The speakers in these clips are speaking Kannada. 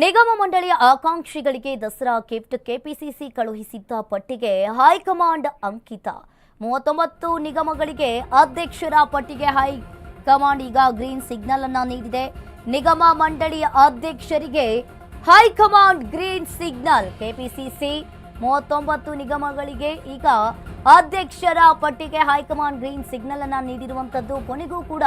ನಿಗಮ ಮಂಡಳಿಯ ಆಕಾಂಕ್ಷಿಗಳಿಗೆ ದಸರಾ ಗಿಫ್ಟ್ ಕೆಪಿಸಿಸಿ ಕಳುಹಿಸಿದ್ದ ಪಟ್ಟಿಗೆ ಹೈಕಮಾಂಡ್ ಅಂಕಿತ. ಮೂವತ್ತೊಂಬತ್ತು ನಿಗಮಗಳಿಗೆ ಅಧ್ಯಕ್ಷರ ಪಟ್ಟಿಗೆ ಹೈಕಮಾಂಡ್ ಈಗ ಗ್ರೀನ್ ಸಿಗ್ನಲ್ ಅನ್ನ ನೀಡಿದೆ. ನಿಗಮ ಮಂಡಳಿಯ ಅಧ್ಯಕ್ಷರಿಗೆ ಹೈಕಮಾಂಡ್ ಗ್ರೀನ್ ಸಿಗ್ನಲ್ ಕೆಪಿಸಿಸಿ ಮೂವತ್ತೊಂಬತ್ತು ನಿಗಮಗಳಿಗೆ ಈಗ ಅಧ್ಯಕ್ಷರ ಪಟ್ಟಿಗೆ ಹೈಕಮಾಂಡ್ ಗ್ರೀನ್ ಸಿಗ್ನಲ್ ಅನ್ನ ನೀಡಿರುವಂತದ್ದು ಕೊನೆಗೂ ಕೂಡ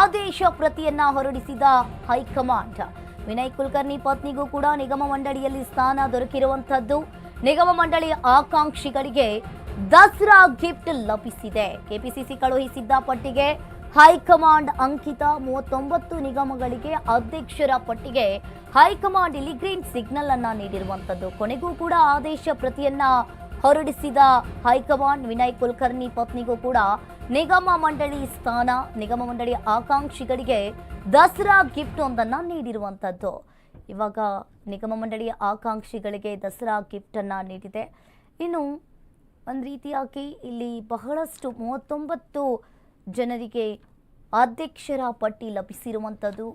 ಆದೇಶ ಪ್ರತಿಯನ್ನ ಹೊರಡಿಸಿದ ಹೈಕಮಾಂಡ್. ವಿನಯ್ ಕುಲಕರ್ಣಿ ಪತ್ನಿಗೂ ಕೂಡ ನಿಗಮ ಮಂಡಳಿಯಲ್ಲಿ ಸ್ಥಾನ ದೊರಕಿರುವಂತದ್ದು ನಿಗಮ ಮಂಡಳಿಯ ಆಕಾಂಕ್ಷಿಗಳಿಗೆ ದಸರಾ ಗಿಫ್ಟ್ ಲಭಿಸಿದೆ. ಕೆಪಿಸಿಸಿ ಕಳುಹಿಸಿದ್ದ ಪಟ್ಟಿಗೆ ಹೈಕಮಾಂಡ್ ಅಂಕಿತ ಮೂವತ್ತೊಂಬತ್ತು ನಿಗಮಗಳಿಗೆ ಅಧ್ಯಕ್ಷರ ಪಟ್ಟಿಗೆ ಹೈಕಮಾಂಡ್ ಇಲ್ಲಿ ಗ್ರೀನ್ ಸಿಗ್ನಲ್ ಅನ್ನ ನೀಡಿರುವಂತದ್ದು ಕೊನೆಗೂ ಕೂಡ ಆದೇಶ ಪ್ರತಿಯನ್ನ ಹೊರಡಿಸಿದ ಹೈಕಮಾಂಡ್ ವಿನಯ್ ಕುಲಕರ್ಣಿ ಪತ್ನಿಗೂ ಕೂಡ ನಿಗಮ ಮಂಡಳಿ ಸ್ಥಾನ, ನಿಗಮ ಮಂಡಳಿ ಆಕಾಂಕ್ಷಿಗಳಿಗೆ ದಸರಾ ಗಿಫ್ಟ್ ಒಂದನ್ನು ನೀಡಿರುವಂಥದ್ದು ಇವಾಗ ನಿಗಮ ಮಂಡಳಿಯ ಆಕಾಂಕ್ಷಿಗಳಿಗೆ ದಸರಾ ಗಿಫ್ಟನ್ನು ನೀಡಿದೆ. ಇನ್ನು ಒಂದು ರೀತಿಯಾಗಿ ಇಲ್ಲಿ ಬಹಳಷ್ಟು ಮೂವತ್ತೊಂಬತ್ತು ಜನರಿಗೆ ಅಧ್ಯಕ್ಷರ ಪಟ್ಟಿ ಲಭಿಸಿರುವಂಥದ್ದು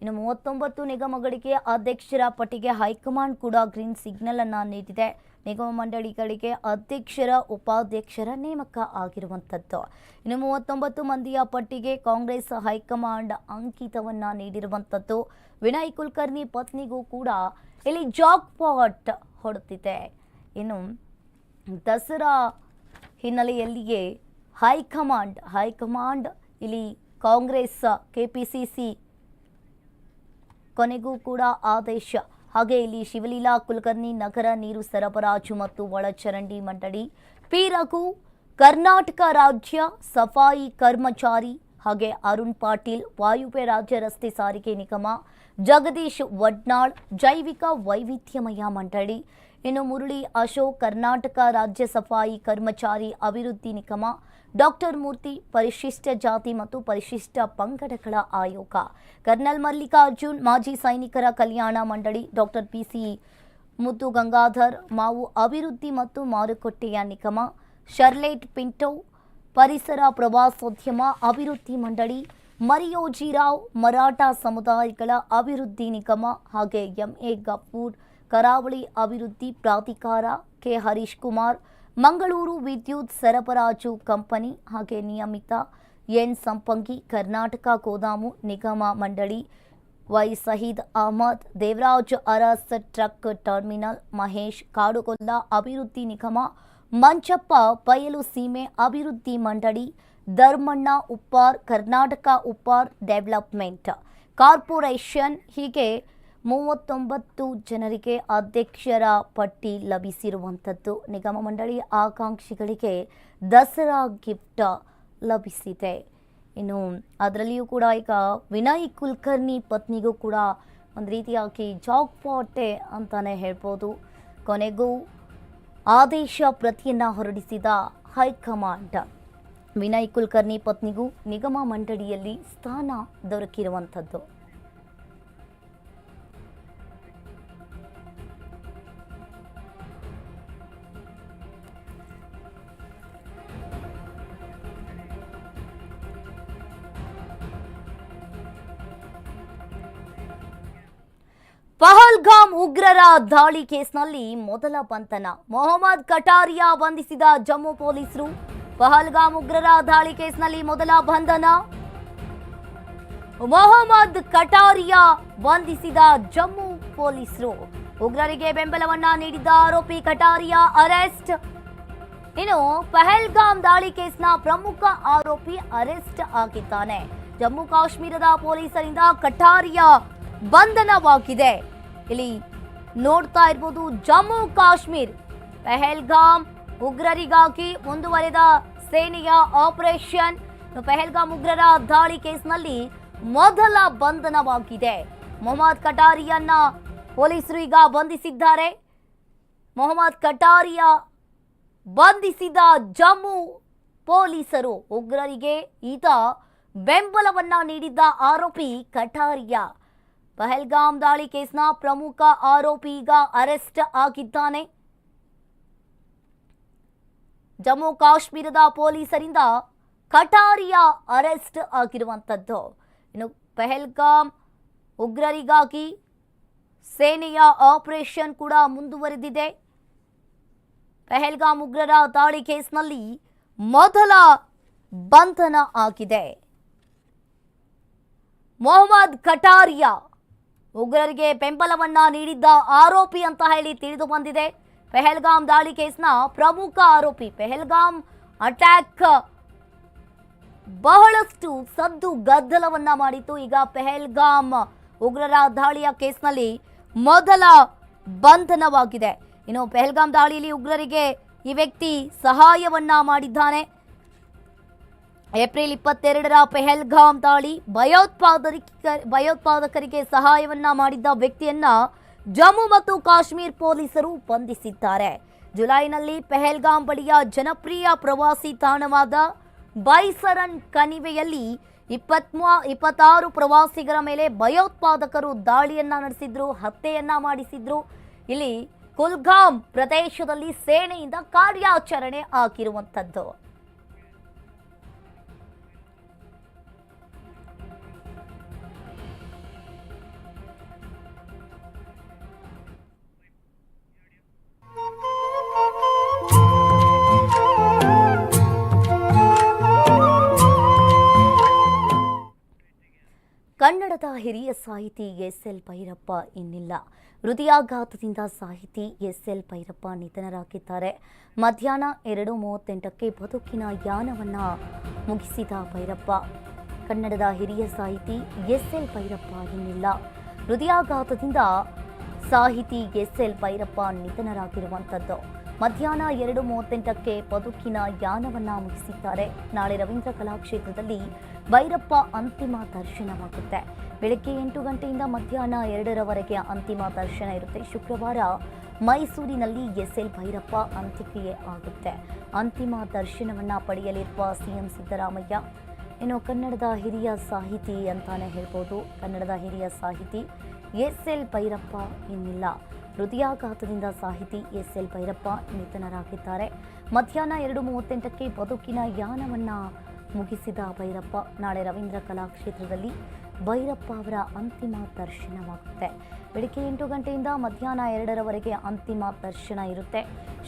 ಇನ್ನು ಮೂವತ್ತೊಂಬತ್ತು ನಿಗಮಗಳಿಗೆ ಅಧ್ಯಕ್ಷರ ಪಟ್ಟಿಗೆ ಹೈಕಮಾಂಡ್ ಕೂಡ ಗ್ರೀನ್ ಸಿಗ್ನಲ್ ಅನ್ನ ನೀಡಿದೆ. ನಿಗಮ ಮಂಡಳಿಗಳಿಗೆ ಅಧ್ಯಕ್ಷರ, ಉಪಾಧ್ಯಕ್ಷರ ನೇಮಕ ಆಗಿರುವಂಥದ್ದು. ಇನ್ನು ಮೂವತ್ತೊಂಬತ್ತು ಮಂದಿಯ ಪಟ್ಟಿಗೆ ಕಾಂಗ್ರೆಸ್ ಹೈಕಮಾಂಡ್ ಅಂಕಿತವನ್ನು ನೀಡಿರುವಂಥದ್ದು. ವಿನಯ್ ಕುಲಕರ್ಣಿ ಪತ್ನಿಗೂ ಕೂಡ ಇಲ್ಲಿ ಜಾಕ್ ಪಾಟ್ ಹೊಡೆದಿದೆ. ಇನ್ನು ದಸರಾ ಹಿನ್ನೆಲೆಯಲ್ಲಿಯೇ ಹೈಕಮಾಂಡ್ ಹೈಕಮಾಂಡ್ ಇಲ್ಲಿ ಕಾಂಗ್ರೆಸ್, ಕೆಪಿಸಿಸಿ ಕೊನೆಗೂ ಕೂಡ ಆದೇಶ ಹಾಗೆ ಇಲ್ಲಿ ಶಿವಲೀಲಾ, ಕುಲಕರ್ಣಿ, ನಗರ, ನೀರು ಸರಬರಾಜು ಮತ್ತು ಒಳಚರಂಡಿ ಮಂಡಳಿ ಪಿ ರಘು ಕರ್ನಾಟಕ ರಾಜ್ಯ ಸಫಾಯಿ ಕರ್ಮಚಾರಿ ಹಾಗೆ ಅರುಣ್ ಪಾಟೀಲ್, ವಾಯುವ್ಯ ರಾಜ್ಯ ರಸ್ತೆ ಸಾರಿಗೆ ನಿಗಮ, ಜಗದೀಶ್ ವಡ್ನಾಳ್, ಜೈವಿಕ ವೈವಿಧ್ಯಮಯ ಮಂಡಳಿ ಇನ್ನು ಮುರುಳಿ, ಅಶೋಕ್, ಕರ್ನಾಟಕ ರಾಜ್ಯ ಸಫಾಯಿ ಕರ್ಮಚಾರಿ ಅಭಿವೃದ್ಧಿ ನಿಗಮ, ಡಾಕ್ಟರ್ ಮೂರ್ತಿ, ಪರಿಶಿಷ್ಟ ಜಾತಿ ಮತ್ತು ಪರಿಶಿಷ್ಟ ಪಂಗಡಗಳ ಆಯೋಗ. ಕರ್ನಲ್ ಮಲ್ಲಿಕಾರ್ಜುನ್, ಮಾಜಿ ಸೈನಿಕರ ಕಲ್ಯಾಣ ಮಂಡಳಿ, ಡಾಕ್ಟರ್ ಪಿಸಿ ಮುದ್ದು ಗಂಗಾಧರ್, ಮಾವು ಅಭಿವೃದ್ಧಿ ಮತ್ತು ಮಾರುಕಟ್ಟೆಯ ನಿಗಮ, ಶರ್ಲೇಟ್ ಪಿಂಟೋ, ಪರಿಸರ ಪ್ರವಾಸೋದ್ಯಮ ಅಭಿವೃದ್ಧಿ ಮಂಡಳಿ, ಮರಿಯೋಜಿರಾವ್, ಮರಾಠ ಸಮುದಾಯಗಳ ಅಭಿವೃದ್ಧಿ ನಿಗಮ, ಹಾಗೆ ಎಂಎ ಗಫೂರ್ ಕರಾವಳಿ ಅಭಿವೃದ್ಧಿ ಪ್ರಾಧಿಕಾರ ಕೆ ಹರೀಶ್ ಕುಮಾರ್, ಮಂಗಳೂರು ವಿದ್ಯುತ್ ಸರಬರಾಜು ಕಂಪನಿ ಹಾಗೆ ನಿಯಮಿತ ಎನ್ ಸಂಪಂಗಿ, ಕರ್ನಾಟಕ ಗೋದಾಮು ನಿಗಮ ಮಂಡಳಿ, Y Saheed Ahmad, Devaraj Urs truck terminal, Mahesh Kadugolla ಅಭಿವೃದ್ಧಿ ನಿಗಮ, ಮಂಚಪ್ಪ ಬಯಲು ಸೀಮೆ ಅಭಿವೃದ್ಧಿ ಮಂಡಳಿ, ಧರ್ಮಣ್ಣ ಉಪ್ಪಾರ್, ಕರ್ನಾಟಕ ಉಪ್ಪಾರ್ ಡೆವಲಪ್ಮೆಂಟ್ ಕಾರ್ಪೊರೇಷನ್ ಹೀಗೆ ಮೂವತ್ತೊಂಬತ್ತು ಜನರಿಗೆ ಅಧ್ಯಕ್ಷರ ಪಟ್ಟಿ ಲಭಿಸಿರುವಂಥದ್ದು. ನಿಗಮ ಮಂಡಳಿ ಆಕಾಂಕ್ಷಿಗಳಿಗೆ ದಸರಾ ಗಿಫ್ಟ್ ಲಭಿಸಿದೆ. ಇನ್ನು ಅದರಲ್ಲಿಯೂ ಕೂಡ ಈಗ ವಿನಯ್ ಕುಲಕರ್ಣಿ ಪತ್ನಿಗೂ ಕೂಡ ಒಂದು ರೀತಿಯಾಗಿ ಜಾಕ್ ಪಾಟೆ ಅಂತಲೇ ಹೇಳ್ಬೋದು. ಕೊನೆಗೂ ಆದೇಶ ಪ್ರತಿಯನ್ನು ಹೊರಡಿಸಿದ ಹೈಕಮಾಂಡ್. ವಿನಯ್ ಕುಲಕರ್ಣಿ ಪತ್ನಿಗೂ ನಿಗಮ ಮಂಡಳಿಯಲ್ಲಿ ಸ್ಥಾನ ದೊರಕಿರುವಂಥದ್ದು. ಪಹಲ್ಗಾಮ್ ಉಗ್ರರ ದಾಳಿ ಕೇಸ್ನಲ್ಲಿ ಮೊದಲ ಬಂಧನ. ಮೊಹಮ್ಮದ್ ಕಟಾರಿಯಾ ಬಂಧಿಸಿದ ಜಮ್ಮು ಪೊಲೀಸರು. ಪಹಲ್ಗಾಮ್ ಉಗ್ರರ ದಾಳಿ ಕೇಸ್ನಲ್ಲಿ ಮೊದಲ ಬಂಧನ. ಮೊಹಮ್ಮದ್ ಕಟಾರಿಯಾ ಬಂಧಿಸಿದ ಜಮ್ಮು ಪೊಲೀಸರು. ಉಗ್ರರಿಗೆ ಬೆಂಬಲವನ್ನ ನೀಡಿದ್ದ ಆರೋಪಿ ಕಟಾರಿಯಾ ಅರೆಸ್ಟ್. ಇನ್ನು ಪಹಲ್ಗಾಮ್ ದಾಳಿ ಕೇಸ್ನ ಪ್ರಮುಖ ಆರೋಪಿ ಅರೆಸ್ಟ್ ಆಗಿದ್ದಾನೆ. ಜಮ್ಮು ಕಾಶ್ಮೀರದ ಪೊಲೀಸರಿಂದ ಕಟಾರಿಯಾ ಬಂಧನವಾಗಿದೆ. ಇಲ್ಲಿ ನೋಡ್ತಾ ಇರ್ಬೋದು ಜಮ್ಮು ಕಾಶ್ಮೀರ್. ಪೆಹಲ್ಗಾಮ್ ಉಗ್ರರಿಗಾಗಿ ಮುಂದುವರೆದ ಸೇನೆಯ ಆಪರೇಷನ್. ಪೆಹಲ್ಗಾಮ್ ಉಗ್ರರ ದಾಳಿ ಕೇಸ್ನಲ್ಲಿ ಮೊದಲ ಬಂಧನವಾಗಿದೆ. ಮೊಹಮ್ಮದ್ ಕಟಾರಿಯನ್ನ ಪೊಲೀಸರು ಈಗ ಬಂಧಿಸಿದ್ದಾರೆ. ಮೊಹಮ್ಮದ್ ಕಟಾರಿಯಾ ಬಂಧಿಸಿದ ಜಮ್ಮು ಪೊಲೀಸರು ಉಗ್ರರಿಗೆ ಈತ ಬೆಂಬಲವನ್ನ ನೀಡಿದ್ದ ಆರೋಪಿ ಕಟಾರಿಯಾ. ಪಹಲ್ಗಾಮ್ ದಾಳಿ ಕೇಸ್ನ ಪ್ರಮುಖ ಆರೋಪಿ ಈಗ ಅರೆಸ್ಟ್ ಆಗಿದ್ದಾನೆ. ಜಮ್ಮು ಕಾಶ್ಮೀರದ ಪೊಲೀಸರಿಂದ ಕಟಾರಿಯಾ ಅರೆಸ್ಟ್ ಆಗಿರುವಂಥದ್ದು. ಇನ್ನು ಪೆಹಲ್ಗಾಮ್ ಉಗ್ರರಿಗಾಗಿ ಸೇನೆಯ ಆಪರೇಷನ್ ಕೂಡ ಮುಂದುವರೆದಿದೆ. ಪೆಹಲ್ಗಾಮ್ ಉಗ್ರರ ದಾಳಿ ಕೇಸ್ನಲ್ಲಿ ಮೊದಲ ಬಂಧನ ಆಗಿದೆ. ಮೊಹಮ್ಮದ್ ಕಟಾರಿಯಾ ಉಗ್ರರಿಗೆ ಬೆಂಬಲವನ್ನ ನೀಡಿದ್ದ ಆರೋಪಿ ಅಂತ ಹೇಳಿ ತಿಳಿದು ಬಂದಿದೆ. ಪೆಹಲ್ಗಾಮ್ ದಾಳಿ ಕೇಸ್ನ ಪ್ರಮುಖ ಆರೋಪಿ. ಪೆಹಲ್ಗಾಮ್ ಅಟ್ಯಾಕ್ ಬಹಳಷ್ಟು ಸದ್ದು ಗದ್ದಲವನ್ನ ಮಾಡಿತ್ತು. ಈಗ ಪೆಹಲ್ಗಾಮ್ ಉಗ್ರರ ದಾಳಿಯ ಕೇಸ್ನಲ್ಲಿ ಮೊದಲ ಬಂಧನವಾಗಿದೆ. ಇನ್ನು ಪೆಹಲ್ಗಾಮ್ ದಾಳಿಯಲ್ಲಿ ಉಗ್ರರಿಗೆ ಈ ವ್ಯಕ್ತಿ ಸಹಾಯವನ್ನ ಮಾಡಿದ್ದಾನೆ. ಏಪ್ರಿಲ್ ಇಪ್ಪತ್ತೆರಡರ ಪೆಹಲ್ಗಾಮ್ ದಾಳಿ ಭಯೋತ್ಪಾದಕ ಭಯೋತ್ಪಾದಕರಿಗೆ ಸಹಾಯವನ್ನ ಮಾಡಿದ್ದ ವ್ಯಕ್ತಿಯನ್ನ ಜಮ್ಮು ಮತ್ತು ಕಾಶ್ಮೀರ್ ಪೊಲೀಸರು ಬಂಧಿಸಿದ್ದಾರೆ. ಜುಲೈನಲ್ಲಿ ಪೆಹಲ್ಗಾಮ್ ಬಳಿಯ ಜನಪ್ರಿಯ ಪ್ರವಾಸಿ ತಾಣವಾದ ಬೈಸರನ್ ಕಣಿವೆಯಲ್ಲಿ ಇಪ್ಪತ್ಮೂ ಇಪ್ಪತ್ತಾರು ಪ್ರವಾಸಿಗರ ಮೇಲೆ ಭಯೋತ್ಪಾದಕರು ದಾಳಿಯನ್ನ ನಡೆಸಿದ್ರು, ಹತ್ಯೆಯನ್ನ ಮಾಡಿಸಿದ್ರು. ಇಲ್ಲಿ ಕುಲ್ಗಾಮ್ ಪ್ರದೇಶದಲ್ಲಿ ಸೇನೆಯಿಂದ ಕಾರ್ಯಾಚರಣೆ ಆಗಿರುವಂಥದ್ದು. ಕನ್ನಡದ ಹಿರಿಯ ಸಾಹಿತಿ ಎಸ್ ಎಲ್ ಭೈರಪ್ಪ ಇನ್ನಿಲ್ಲ. ಹೃದಯಾಘಾತದಿಂದ ಸಾಹಿತಿ ಎಸ್ ಎಲ್ ಭೈರಪ್ಪ ನಿಧನರಾಗಿದ್ದಾರೆ. ಮಧ್ಯಾಹ್ನ ಎರಡು ಮೂವತ್ತೆಂಟಕ್ಕೆ ಬದುಕಿನ ಯಾನವನ್ನ ಮುಗಿಸಿದ ಭೈರಪ್ಪ. ಕನ್ನಡದ ಹಿರಿಯ ಸಾಹಿತಿ ಎಸ್ ಎಲ್ ಭೈರಪ್ಪ ಇನ್ನಿಲ್ಲ. ಹೃದಯಾಘಾತದಿಂದ ಸಾಹಿತಿ ಎಸ್ ಎಲ್ ಭೈರಪ್ಪ ನಿಧನರಾಗಿರುವಂಥದ್ದು. ಮಧ್ಯಾಹ್ನ ಎರಡು ಮೂವತ್ತೆಂಟಕ್ಕೆ ಬದುಕಿನ ಯಾನವನ್ನ ಮುಗಿಸಿದ್ದಾರೆ. ನಾಳೆ ರವೀಂದ್ರ ಕಲಾಕ್ಷೇತ್ರದಲ್ಲಿ ಭೈರಪ್ಪ ಅಂತಿಮ ದರ್ಶನವಾಗುತ್ತೆ. ಬೆಳಗ್ಗೆ ಎಂಟು ಗಂಟೆಯಿಂದ ಮಧ್ಯಾಹ್ನ ಎರಡರವರೆಗೆ ಅಂತಿಮ ದರ್ಶನ ಇರುತ್ತೆ. ಶುಕ್ರವಾರ ಮೈಸೂರಿನಲ್ಲಿ ಎಸ್ ಎಲ್ ಭೈರಪ್ಪ ಅಂತ್ಯಕ್ರಿಯೆ ಆಗುತ್ತೆ. ಅಂತಿಮ ದರ್ಶನವನ್ನ ಪಡೆಯಲಿರುವ ಸಿಎಂ ಸಿದ್ದರಾಮಯ್ಯ. ಇನ್ನು ಕನ್ನಡದ ಹಿರಿಯ ಸಾಹಿತಿ ಅಂತಾನೆ ಹೇಳ್ಬೋದು. ಕನ್ನಡದ ಹಿರಿಯ ಸಾಹಿತಿ ಎಸ್ ಎಲ್ ಭೈರಪ್ಪ ಇನ್ನಿಲ್ಲ. ಹೃದಯಾಘಾತದಿಂದ ಸಾಹಿತಿ ಎಸ್ ಎಲ್ ಭೈರಪ್ಪ ನಿಧನರಾಗಿದ್ದಾರೆ. ಮಧ್ಯಾಹ್ನ ಎರಡು ಮೂವತ್ತೆಂಟಕ್ಕೆ ಬದುಕಿನ ಯಾನವನ್ನ ಮುಗಿಸಿದ ಭೈರಪ್ಪ, ನಾಳೆ ರವೀಂದ್ರ ಕಲಾಕ್ಷೇತ್ರದಲ್ಲಿ ಭೈರಪ್ಪ ಅವರ ಅಂತಿಮ ದರ್ಶನವಾಗುತ್ತೆ. ಬೆಳಗ್ಗೆ ಎಂಟು ಗಂಟೆಯಿಂದ ಮಧ್ಯಾಹ್ನ ಎರಡರವರೆಗೆ ಅಂತಿಮ ದರ್ಶನ ಇರುತ್ತೆ.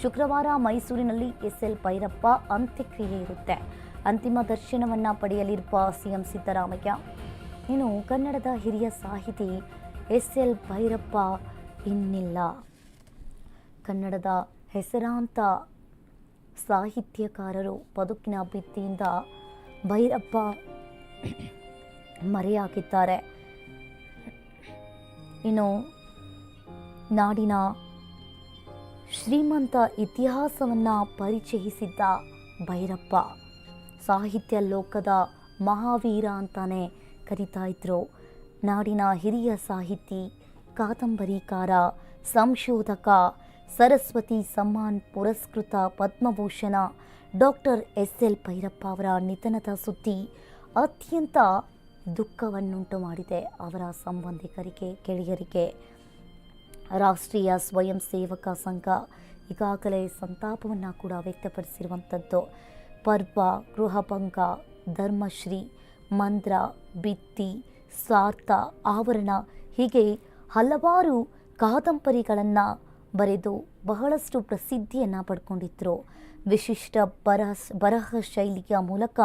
ಶುಕ್ರವಾರ ಮೈಸೂರಿನಲ್ಲಿ ಎಸ್ ಎಲ್ ಭೈರಪ್ಪ ಅಂತ್ಯಕ್ರಿಯೆ ಇರುತ್ತೆ. ಅಂತಿಮ ದರ್ಶನವನ್ನು ಪಡೆಯಲಿರುವ ಸಿಎಂ ಸಿದ್ದರಾಮಯ್ಯ, ಇನ್ನು ಕನ್ನಡದ ಹಿರಿಯ ಸಾಹಿತಿ ಎಸ್ ಎಲ್ ಭೈರಪ್ಪ ಇನ್ನಿಲ್ಲ. ಕನ್ನಡದ ಹೆಸರಾಂತ ಸಾಹಿತ್ಯಕಾರರು ಬದುಕಿನ ಭಿತ್ತಿಯಿಂದ ಭೈರಪ್ಪ ಮರೆಯಾಗಿದ್ದಾರೆ. ಇನ್ನು ನಾಡಿನ ಶ್ರೀಮಂತ ಇತಿಹಾಸವನ್ನು ಪರಿಚಯಿಸಿದ್ದ ಭೈರಪ್ಪ ಸಾಹಿತ್ಯ ಲೋಕದ ಮಹಾವೀರ ಅಂತಾನೆ ಕರಿತಾ ಇದ್ರು. ನಾಡಿನ ಹಿರಿಯ ಸಾಹಿತಿ ಕಾದಂಬರಿಕಾರ, ಸಂಶೋಧಕ, ಸರಸ್ವತಿ ಸಮ್ಮಾನ್ ಪುರಸ್ಕೃತ Padma Bhushan, doctor S L Bhyrappa ಅವರ ನಿಧನದ ಸುದ್ದಿ ಅತ್ಯಂತ ದುಃಖವನ್ನುಂಟು ಮಾಡಿದೆ ಅವರ ಸಂಬಂಧಿಕರಿಗೆ, ಗೆಳೆಯರಿಗೆ. ರಾಷ್ಟ್ರೀಯ ಸ್ವಯಂ ಸೇವಕ ಸಂಘ ಈಗಾಗಲೇ ಸಂತಾಪವನ್ನು ಕೂಡ ವ್ಯಕ್ತಪಡಿಸಿರುವಂಥದ್ದು. ಪರ್ವ, ಗೃಹಭಂಗ, ಧರ್ಮಶ್ರೀ, ಮಂದ್ರ, ಬಿತ್ತಿ, ಸ್ವಾರ್ಥ, ಆವರಣ ಹೀಗೆ ಹಲವಾರು ಕಾದಂಬರಿಗಳನ್ನು ಬರೆದು ಬಹಳಷ್ಟು ಪ್ರಸಿದ್ಧಿಯನ್ನು ಪಡ್ಕೊಂಡಿದ್ರು. ವಿಶಿಷ್ಟ ಬರಹ ಬರಹ ಶೈಲಿಯ ಮೂಲಕ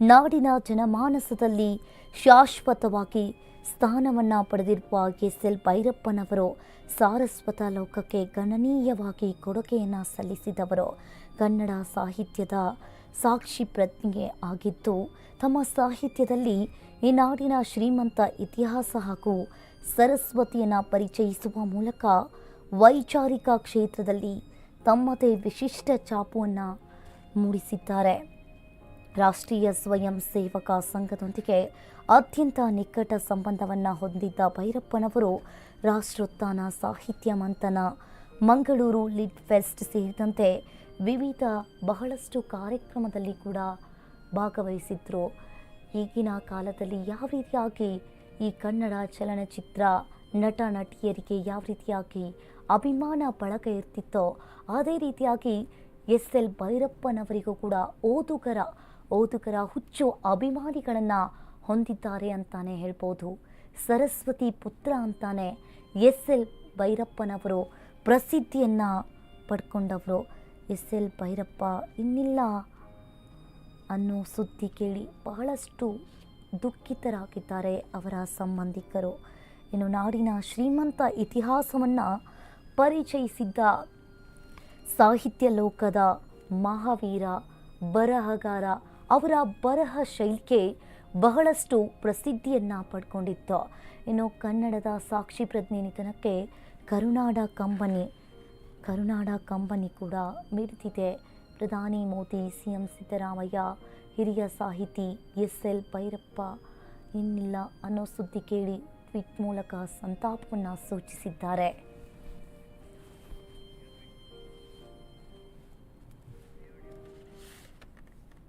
ನಾಡಿನ ಜನಮಾನಸದಲ್ಲಿ ಶಾಶ್ವತವಾಗಿ ಸ್ಥಾನವನ್ನು ಪಡೆದಿರುವ ಎಸ್ ಎಲ್ ಭೈರಪ್ಪನವರು ಸಾರಸ್ವತ ಲೋಕಕ್ಕೆ ಗಣನೀಯವಾಗಿ ಕೊಡುಗೆಯನ್ನು ಸಲ್ಲಿಸಿದವರು. ಕನ್ನಡ ಸಾಹಿತ್ಯದ ಸಾಕ್ಷಿ ಪ್ರಜ್ಞೆ ಆಗಿದ್ದು, ತಮ್ಮ ಸಾಹಿತ್ಯದಲ್ಲಿ ಈ ನಾಡಿನ ಶ್ರೀಮಂತ ಇತಿಹಾಸ ಹಾಗೂ ಸರಸ್ವತಿಯನ್ನು ಪರಿಚಯಿಸುವ ಮೂಲಕ ವೈಚಾರಿಕ ಕ್ಷೇತ್ರದಲ್ಲಿ ತಮ್ಮದೇ ವಿಶಿಷ್ಟ ಛಾಪುವನ್ನು ಮೂಡಿಸಿದ್ದಾರೆ. ರಾಷ್ಟ್ರೀಯ ಸ್ವಯಂ ಸೇವಕ ಸಂಘದೊಂದಿಗೆ ಅತ್ಯಂತ ನಿಕಟ ಸಂಬಂಧವನ್ನು ಹೊಂದಿದ್ದ ಭೈರಪ್ಪನವರು ರಾಷ್ಟ್ರೋತ್ಥಾನ ಸಾಹಿತ್ಯ ಮಂಥನ, ಮಂಗಳೂರು ಲಿಡ್ ಫೆಸ್ಟ್ ಸೇರಿದಂತೆ ವಿವಿಧ ಬಹಳಷ್ಟು ಕಾರ್ಯಕ್ರಮದಲ್ಲಿ ಕೂಡ ಭಾಗವಹಿಸಿದ್ರು. ಈಗಿನ ಕಾಲದಲ್ಲಿ ಯಾವ ರೀತಿಯಾಗಿ ಈ ಕನ್ನಡ ಚಲನಚಿತ್ರ ನಟ ನಟಿಯರಿಗೆ ಯಾವ ರೀತಿಯಾಗಿ ಅಭಿಮಾನ ಬಳಗ ಇರ್ತಿತ್ತೋ ಅದೇ ರೀತಿಯಾಗಿ ಎಸ್ ಎಲ್ ಭೈರಪ್ಪನವರಿಗೂ ಕೂಡ ಓದುಗರ ಓದುಗರ ಹುಚ್ಚು ಅಭಿಮಾನಿಗಳನ್ನು ಹೊಂದಿದ್ದಾರೆ ಅಂತಾನೆ ಹೇಳ್ಬೋದು. ಸರಸ್ವತಿ ಪುತ್ರ ಅಂತಾನೆ ಎಸ್ ಎಲ್ ಭೈರಪ್ಪನವರು ಪ್ರಸಿದ್ಧಿಯನ್ನು ಪಡ್ಕೊಂಡವರು. ಎಸ್ ಎಲ್ ಭೈರಪ್ಪ ಇನ್ನಿಲ್ಲ ಅನ್ನೋ ಸುದ್ದಿ ಕೇಳಿ ಬಹಳಷ್ಟು ದುಃಖಿತರಾಗಿದ್ದಾರೆ ಅವರ ಸಂಬಂಧಿಕರು. ಇನ್ನು ನಾಡಿನ ಶ್ರೀಮಂತ ಇತಿಹಾಸವನ್ನು ಪರಿಚಯಿಸಿದ್ದ ಸಾಹಿತ್ಯ ಲೋಕದ ಮಹಾವೀರ ಬರಹಗಾರ ಅವರ ಬರಹ ಶೈಲಿಗೆ ಬಹಳಷ್ಟು ಪ್ರಸಿದ್ಧಿಯನ್ನು ಪಡ್ಕೊಂಡಿತ್ತು. ಇನ್ನು ಕನ್ನಡದ ಸಾಕ್ಷಿ ಪ್ರಜ್ಞೆ ನಿಧನಕ್ಕೆ ಕರುನಾಡ ಕಂಬನಿ ಕರುನಾಡ ಕಂಬನಿ ಕೂಡ ಮಿಡಿದಿದೆ. ಪ್ರಧಾನಿ ಮೋದಿ ಸಿ ಎಂ ಸಿದ್ದರಾಮಯ್ಯ ಹಿರಿಯ ಸಾಹಿತಿ ಎಸ್ ಎಲ್ ಭೈರಪ್ಪ. ಇನ್ನಿಲ್ಲ ಅನ್ನೋ ಸುದ್ದಿ ಕೇಳಿ ಟ್ವೀಟ್ ಮೂಲಕ ಸಂತಾಪವನ್ನು ಸೂಚಿಸಿದ್ದಾರೆ.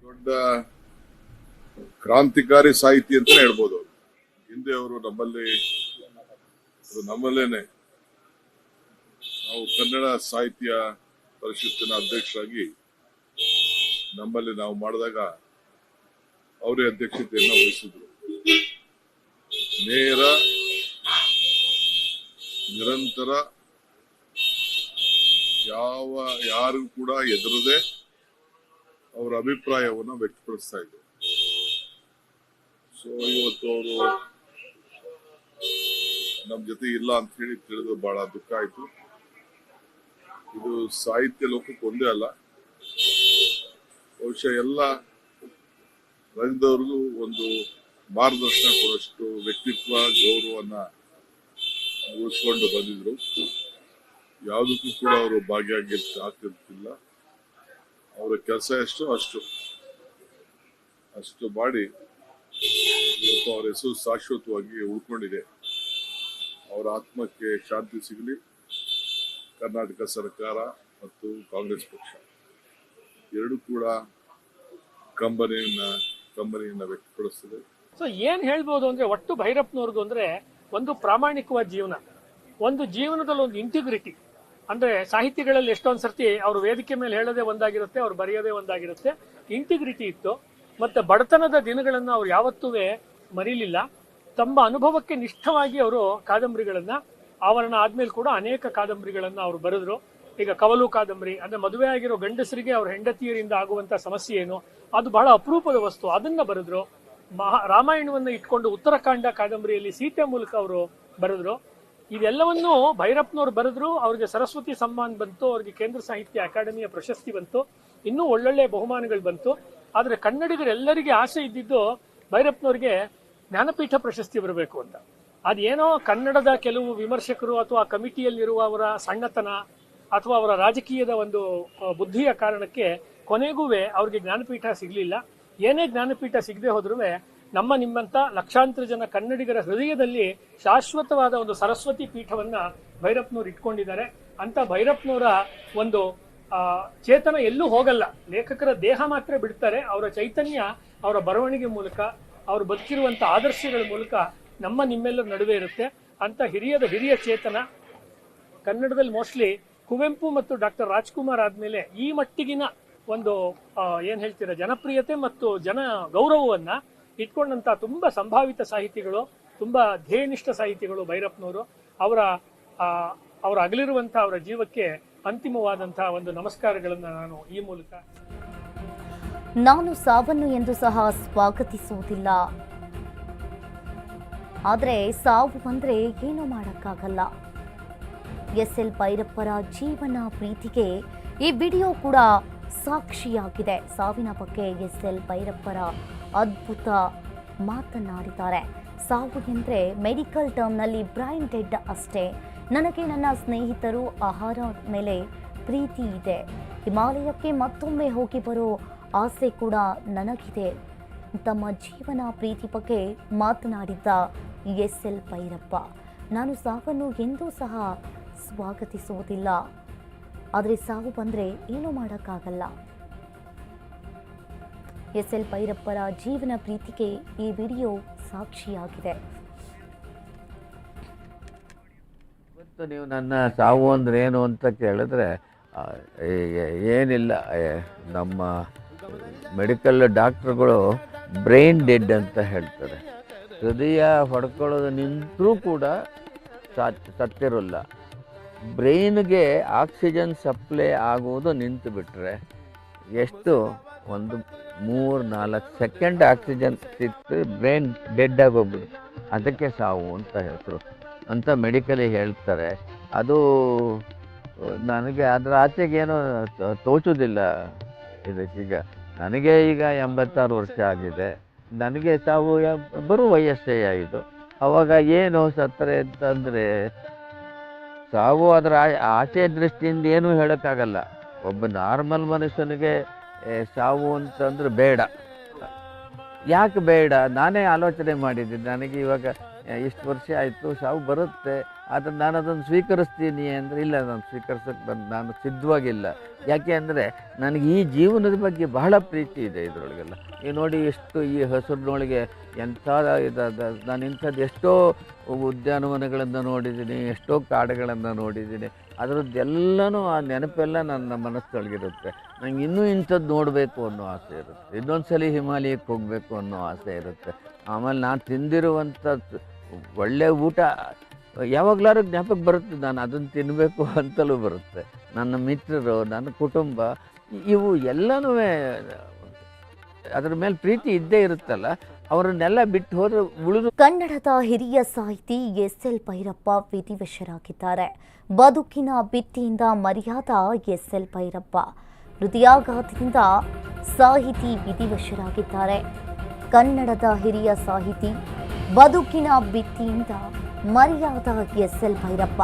ದೊಡ್ಡ ಕ್ರಾಂತಿಕಾರಿ ಸಾಹಿತಿ ಅಂತ ಹೇಳ್ಬೋದು. ಹಿಂದೆ ಅವರು ನಮ್ಮಲ್ಲಿ ನಮ್ಮಲ್ಲೇನೆ. ನಾವು ಕನ್ನಡ ಸಾಹಿತ್ಯ ಪರಿಷತ್ತಿನ ಅಧ್ಯಕ್ಷರಾಗಿ ನಮ್ಮಲ್ಲಿ ನಾವು ಮಾಡಿದಾಗ ಅವರೇ ಅಧ್ಯಕ್ಷತೆಯನ್ನ ವಹಿಸಿದ್ರು. ನೇರ, ನಿರಂತರ ಯಾವ, ಯಾರು ಕೂಡ ಎದುರದೆ ಅವರ ಅಭಿಪ್ರಾಯವನ್ನ ವ್ಯಕ್ತಪಡಿಸ್ತಾ ಇದ್ರು. ಸೊ ಇವತ್ತು ಅವರು ನಮ್ ಜೊತೆ ಇಲ್ಲ ಅಂತ ಹೇಳಿ ತಿಳಿದು ಬಹಳ ದುಃಖ ಆಯ್ತು. ಇದು ಸಾಹಿತ್ಯ ಲೋಕಕ್ಕೆ ಒಂದೇ ಅಲ್ಲ, ಬಹುಶಃ ಎಲ್ಲ ರಂಗದವ್ರಿಗೂ ಒಂದು ಮಾರ್ಗದರ್ಶನ ಕೊಡೋಷ್ಟು ವ್ಯಕ್ತಿತ್ವ ಗೌರವನ್ನ ಉಳಿಸ್ಕೊಂಡು ಬಂದಿದ್ರು. ಯಾವುದಕ್ಕೂ ಕೂಡ ಅವರು ಭಾಗಿಯಾಗಿ ಆಗ್ತಿರ್ತಿಲ್ಲ. ಅವರ ಕೆಲಸ ಎಷ್ಟು ಅಷ್ಟು. ಅಷ್ಟು ಮಾಡಿ ಇವತ್ತು ಅವರ ಹೆಸರು ಶಾಶ್ವತವಾಗಿ ಉಳ್ಕೊಂಡಿದೆ. ಅವರ ಆತ್ಮಕ್ಕೆ ಶಾಂತಿ ಸಿಗಲಿ. ಕರ್ನಾಟಕ ಸರ್ಕಾರ ಮತ್ತು ಕಾಂಗ್ರೆಸ್ ಪಕ್ಷ. ಎರಡು ಕೂಡ ಕಂಬನಿಯನ್ನ ಕಂಬನಿಯನ್ನ ವ್ಯಕ್ತಪಡಿಸ್ತದೆ. ಸೊ ಏನ್ ಹೇಳ್ಬೋದು ಅಂದ್ರೆ ಒಟ್ಟು ಭೈರಪ್ಪನವ್ರದ್ದು ಅಂದ್ರೆ ಒಂದು ಪ್ರಾಮಾಣಿಕವಾದ ಜೀವನ. ಒಂದು ಜೀವನದಲ್ಲಿ ಒಂದು ಇಂಟಿಗ್ರಿಟಿ ಅಂದ್ರೆ ಸಾಹಿತ್ಯಗಳಲ್ಲಿ ಎಷ್ಟೊಂದ್ ಸರ್ತಿ ಅವ್ರ ವೇದಿಕೆ ಮೇಲೆ ಹೇಳೋದೇ ಒಂದಾಗಿರುತ್ತೆ, ಅವ್ರು ಬರೆಯೋದೇ ಒಂದಾಗಿರುತ್ತೆ. ಇಂಟಿಗ್ರಿಟಿ ಇತ್ತು. ಮತ್ತೆ ಬಡತನದ ದಿನಗಳನ್ನ ಅವ್ರು ಯಾವತ್ತೂ ಮರೀಲಿಲ್ಲ. ತಮ್ಮ ಅನುಭವಕ್ಕೆ ನಿಷ್ಠವಾಗಿ ಅವರು ಕಾದಂಬರಿಗಳನ್ನ, ಆವರಣ ಆದ್ಮೇಲೆ ಕೂಡ ಅನೇಕ ಕಾದಂಬರಿಗಳನ್ನ ಅವರು ಬರೆದ್ರು. ಈಗ ಕವಲು ಕಾದಂಬರಿ, ಅಂದ್ರೆ ಮದುವೆ ಆಗಿರೋ ಗಂಡಸರಿಗೆ ಅವ್ರ ಹೆಂಡತಿಯರಿಂದ ಆಗುವಂತ ಸಮಸ್ಯೆ ಏನು? ಅದು ಬಹಳ ಅಪರೂಪದ ವಸ್ತು. ಅದನ್ನ ಬರೆದ್ರು. ಮಹಾ, ರಾಮಾಯಣವನ್ನು ಇಟ್ಕೊಂಡು ಉತ್ತರಕಾಂಡ ಕಾದಂಬರಿಯಲ್ಲಿ ಸೀತೆ ಮೂಲಕ ಅವರು ಬರೆದ್ರು. ಇದೆಲ್ಲವನ್ನು ಭೈರಪ್ಪನವ್ರು ಬರೆದ್ರು. ಅವ್ರಿಗೆ ಸರಸ್ವತಿ ಸಮ್ಮಾನ್ ಬಂತು. ಅವ್ರಿಗೆ ಕೇಂದ್ರ ಸಾಹಿತ್ಯ ಅಕಾಡೆಮಿಯ ಪ್ರಶಸ್ತಿ ಬಂತು. ಇನ್ನೂ ಒಳ್ಳೊಳ್ಳೆ ಬಹುಮಾನಗಳು ಬಂತು. ಆದರೆ ಕನ್ನಡಿಗರೆಲ್ಲರಿಗೆ ಆಸೆ ಇದ್ದಿದ್ದು ಭೈರಪ್ಪನವ್ರಿಗೆ ಜ್ಞಾನಪೀಠ ಪ್ರಶಸ್ತಿ ಬರಬೇಕು ಅಂತ. ಅದೇನೋ ಕನ್ನಡದ ಕೆಲವು ವಿಮರ್ಶಕರು ಅಥವಾ ಕಮಿಟಿಯಲ್ಲಿರುವವರ ಸಣ್ಣತನ ಅಥವಾ ಅವರ ರಾಜಕೀಯದ ಒಂದು ಬುದ್ಧಿಯ ಕಾರಣಕ್ಕೆ ಕೊನೆಗೂ ಅವ್ರಿಗೆ ಜ್ಞಾನಪೀಠ ಸಿಗ್ಲಿಲ್ಲ. ಏನೇ ಜ್ಞಾನಪೀಠ ಸಿಗದೆ ಹೋದ್ರೂ ನಮ್ಮ ನಿಮ್ಮಂತ ಲಕ್ಷಾಂತರ ಜನ ಕನ್ನಡಿಗರ ಹೃದಯದಲ್ಲಿ ಶಾಶ್ವತವಾದ ಒಂದು ಸರಸ್ವತಿ ಪೀಠವನ್ನ ಭೈರಪ್ಪನವ್ರು ಇಟ್ಕೊಂಡಿದ್ದಾರೆ. ಅಂತ ಭೈರಪ್ಪನವರ ಒಂದು ಚೇತನ ಎಲ್ಲೂ ಹೋಗಲ್ಲ. ಲೇಖಕರ ದೇಹ ಮಾತ್ರ ಬಿಡ್ತಾರೆ. ಅವರ ಚೈತನ್ಯ ಅವರ ಬರವಣಿಗೆ ಮೂಲಕ, ಅವರು ಬದುಕಿರುವಂತ ಆದರ್ಶಗಳ ಮೂಲಕ ನಮ್ಮ ನಿಮ್ಮೆಲ್ಲರ ನಡುವೆ ಇರುತ್ತೆ. ಅಂತ ಹಿರಿಯದ ಹಿರಿಯ ಚೇತನ, ಕನ್ನಡದಲ್ಲಿ ಮೋಸ್ಟ್ಲಿ ಕುವೆಂಪು ಮತ್ತು ಡಾಕ್ಟರ್ ರಾಜ್ಕುಮಾರ್ ಆದ್ಮೇಲೆ ಈ ಮಟ್ಟಿಗಿನ ಒಂದು ಏನ್ ಹೇಳ್ತೀರಾ, ಜನಪ್ರಿಯತೆ ಮತ್ತು ಜನ ಗೌರವವನ್ನ ಇಟ್ಕೊಂಡಂತ ತುಂಬಾ ಸಂಭಾವಿತ ಸಾಹಿತಿಗಳು, ತುಂಬಾ ಧ್ಯೇಯನಿಷ್ಠ ಸಾಹಿತಿಗಳು ಭೈರಪ್ಪನವರು. ಅವರ ಅವರ ಅಗಲಿರುವಂತಹ ಅವರ ಜೀವಕ್ಕೆ ಅಂತಿಮವಾದಂತಹ ಒಂದು ನಮಸ್ಕಾರಗಳನ್ನು ನಾನು ಈ ಮೂಲಕ ನಾನು ಸಾವನ್ನು ಎಂದು ಸಹ ಸ್ವಾಗತಿಸುವುದಿಲ್ಲ. ಆದರೆ ಸಾವು ಬಂದರೆ ಏನೂ ಮಾಡೋಕ್ಕಾಗಲ್ಲ. ಎಸ್ ಎಲ್ ಭೈರಪ್ಪರ ಜೀವನ ಪ್ರೀತಿಗೆ ಈ ವಿಡಿಯೋ ಕೂಡ ಸಾಕ್ಷಿಯಾಗಿದೆ. ಸಾವಿನ ಬಗ್ಗೆ ಎಸ್ ಎಲ್ ಭೈರಪ್ಪರ ಅದ್ಭುತ ಮಾತನಾಡಿದ್ದಾರೆ. ಸಾವು ಎಂದರೆ ಮೆಡಿಕಲ್ ಟರ್ಮ್ನಲ್ಲಿ ಬ್ರೈನ್ ಡೆಡ್ ಅಷ್ಟೇ. ನನಗೆ ನನ್ನ ಸ್ನೇಹಿತರು ಆಹಾರ ಮೇಲೆ ಪ್ರೀತಿ ಇದೆ. ಹಿಮಾಲಯಕ್ಕೆ ಮತ್ತೊಮ್ಮೆ ಹೋಗಿ ಬರೋ ಆಸೆ ಕೂಡ ನನಗಿದೆ. ತಮ್ಮ ಜೀವನ ಪ್ರೀತಿ ಬಗ್ಗೆ ಮಾತನಾಡಿದ್ದ ಎಸ್ ಎಲ್ ಭೈರಪ್ಪ. ನಾನು ಸಾವನ್ನು ಎಂದೂ ಸಹ ಸ್ವಾಗತಿಸುವುದಿಲ್ಲ. ಆದರೆ ಸಾವು ಬಂದರೆ ಏನೂ ಮಾಡೋಕ್ಕಾಗಲ್ಲ. ಎಸ್ ಎಲ್ ಭೈರಪ್ಪರ ಜೀವನ ಪ್ರೀತಿಗೆ ಈ ವಿಡಿಯೋ ಸಾಕ್ಷಿಯಾಗಿದೆ. ಇವತ್ತು ನೀವು ನನ್ನ ಸಾವು ಅಂದ್ರೆ ಏನು ಅಂತ ಕೇಳಿದ್ರೆ ಏನಿಲ್ಲ ನಮ್ಮ ಮೆಡಿಕಲ್ ಡಾಕ್ಟ್ರುಗಳು ಬ್ರೈನ್ ಡೆಡ್ ಅಂತ ಹೇಳ್ತಾರೆ. ಹೃದಯ ಹೊಡ್ಕೊಳ್ಳೋದು ನಿಂತರೂ ಕೂಡ ಸತ್ತಿರೋಲ್ಲ. ಬ್ರೈನ್ಗೆ ಆಕ್ಸಿಜನ್ ಸಪ್ಲೈ ಆಗುವುದು ನಿಂತು ಬಿಟ್ಟರೆ ಎಷ್ಟು? ಒಂದು ಮೂರು ನಾಲ್ಕು ಸೆಕೆಂಡ್ ಆಕ್ಸಿಜನ್ ಸಿಕ್ತು, ಬ್ರೈನ್ ಡೆಡ್ ಆಗೋಗ್ಬಿಡು ಅದಕ್ಕೆ ಸಾವು ಅಂತ ಹೇಳ್ತರು. ಅಂತ ಮೆಡಿಕಲಿ ಹೇಳ್ತಾರೆ. ಅದು, ನನಗೆ ಅದರ ಆಚೆಗೇನೋ ತೋಚೋದಿಲ್ಲ. ಇದಕ್ಕೀಗ ನನಗೆ ಈಗ ಎಂಬತ್ತಾರು ವರ್ಷ ಆಗಿದೆ. ನನಗೆ ಯ- ಬರುವ ವಯಸ್ಸೇ ಆಯಿತು ಅವಾಗ ಏನು ಸತ್ತರೆ ಅಂತಂದರೆ ಸಾವು ಅದರ ಆಚೆ ದೃಷ್ಟಿಯಿಂದ ಏನೂ ಹೇಳೋಕ್ಕಾಗಲ್ಲ. ಒಬ್ಬ ನಾರ್ಮಲ್ ಮನುಷ್ಯನಿಗೆ ಸಾವು ಅಂತಂದ್ರೆ ಬೇಡ. ಯಾಕೆ ಬೇಡ? ನಾನೇ ಆಲೋಚನೆ ಮಾಡಿದ್ದೆ. ನನಗೆ ಇವಾಗ ಇಷ್ಟು ವರ್ಷ ಆಯಿತು, ಸಾವು ಬರುತ್ತೆ. ಆದರೆ ನಾನು ಅದನ್ನು ಸ್ವೀಕರಿಸ್ತೀನಿ ಅಂದರೆ ಇಲ್ಲ, ನಾನು ಸ್ವೀಕರಿಸೋಕ್ಕೆ ಬಂದು ನಾನು ಸಿದ್ಧವಾಗಿಲ್ಲ. ಯಾಕೆ ಅಂದರೆ ನನಗೆ ಈ ಜೀವನದ ಬಗ್ಗೆ ಬಹಳ ಪ್ರೀತಿ ಇದೆ ಇದರೊಳಗೆಲ್ಲ. ಈ ನೋಡಿ ಎಷ್ಟು ಈ ಹಸುರಿನೊಳಗೆ ಎಂಥ ಇದಾದ ನಾನು ಇಂಥದ್ದು ಎಷ್ಟೋ ಉದ್ಯಾನವನಗಳನ್ನು ನೋಡಿದ್ದೀನಿ, ಎಷ್ಟೋ ಕಾಡುಗಳನ್ನು ನೋಡಿದ್ದೀನಿ. ಅದರದ್ದೆಲ್ಲನೂ ಆ ನೆನಪೆಲ್ಲ ನನ್ನ ಮನಸ್ಸೊಳಗಿರುತ್ತೆ. ನಂಗೆ ಇನ್ನೂ ಇಂಥದ್ದು ನೋಡಬೇಕು ಅನ್ನೋ ಆಸೆ ಇರುತ್ತೆ. ಇನ್ನೊಂದು ಸಲ ಹಿಮಾಲಯಕ್ಕೆ ಹೋಗಬೇಕು ಅನ್ನೋ ಆಸೆ ಇರುತ್ತೆ. ಆಮೇಲೆ ನಾನು ತಿಂದಿರುವಂಥ ಒಳ್ಳೆ ಊಟ. ಯಾವಾಗಲಾರು ಜ್ಞಾಪಕ ಬರುತ್ತೆ, ನಾನು ಅದನ್ನು ತಿನ್ನಬೇಕು ಅಂತಲೂ ಬರುತ್ತೆ. ನನ್ನ ಮಿತ್ರರು, ನನ್ನ ಕುಟುಂಬ, ಇವು ಎಲ್ಲನೂ ಅದರ ಮೇಲೆ ಪ್ರೀತಿ ಇದ್ದೇ ಇರುತ್ತಲ್ಲ, ಅವರನ್ನೆಲ್ಲ ಬಿಟ್ಟು ಹೋದ್ರೆ ಉಳಿದು ಕನ್ನಡದ ಹಿರಿಯ ಸಾಹಿತಿ ಎಸ್ ಎಲ್ ಭೈರಪ್ಪ ವಿಧಿವಶರಾಗಿದ್ದಾರೆ. ಬದುಕಿನ ಭಿತ್ತಿಯಿಂದ ಮರ್ಯಾದ ಎಸ್ ಎಲ್ ಭೈರಪ್ಪ ಹೃದಯಾಘಾತದಿಂದ ಸಾಹಿತಿ ವಿಧಿವಶರಾಗಿದ್ದಾರೆ. ಕನ್ನಡದ ಹಿರಿಯ ಸಾಹಿತಿ ಬದುಕಿನ ಭಿತ್ತಿಯಿಂದ ಮರ್ಯಾದ ಎಸ್ ಎಲ್ ಭೈರಪ್ಪ.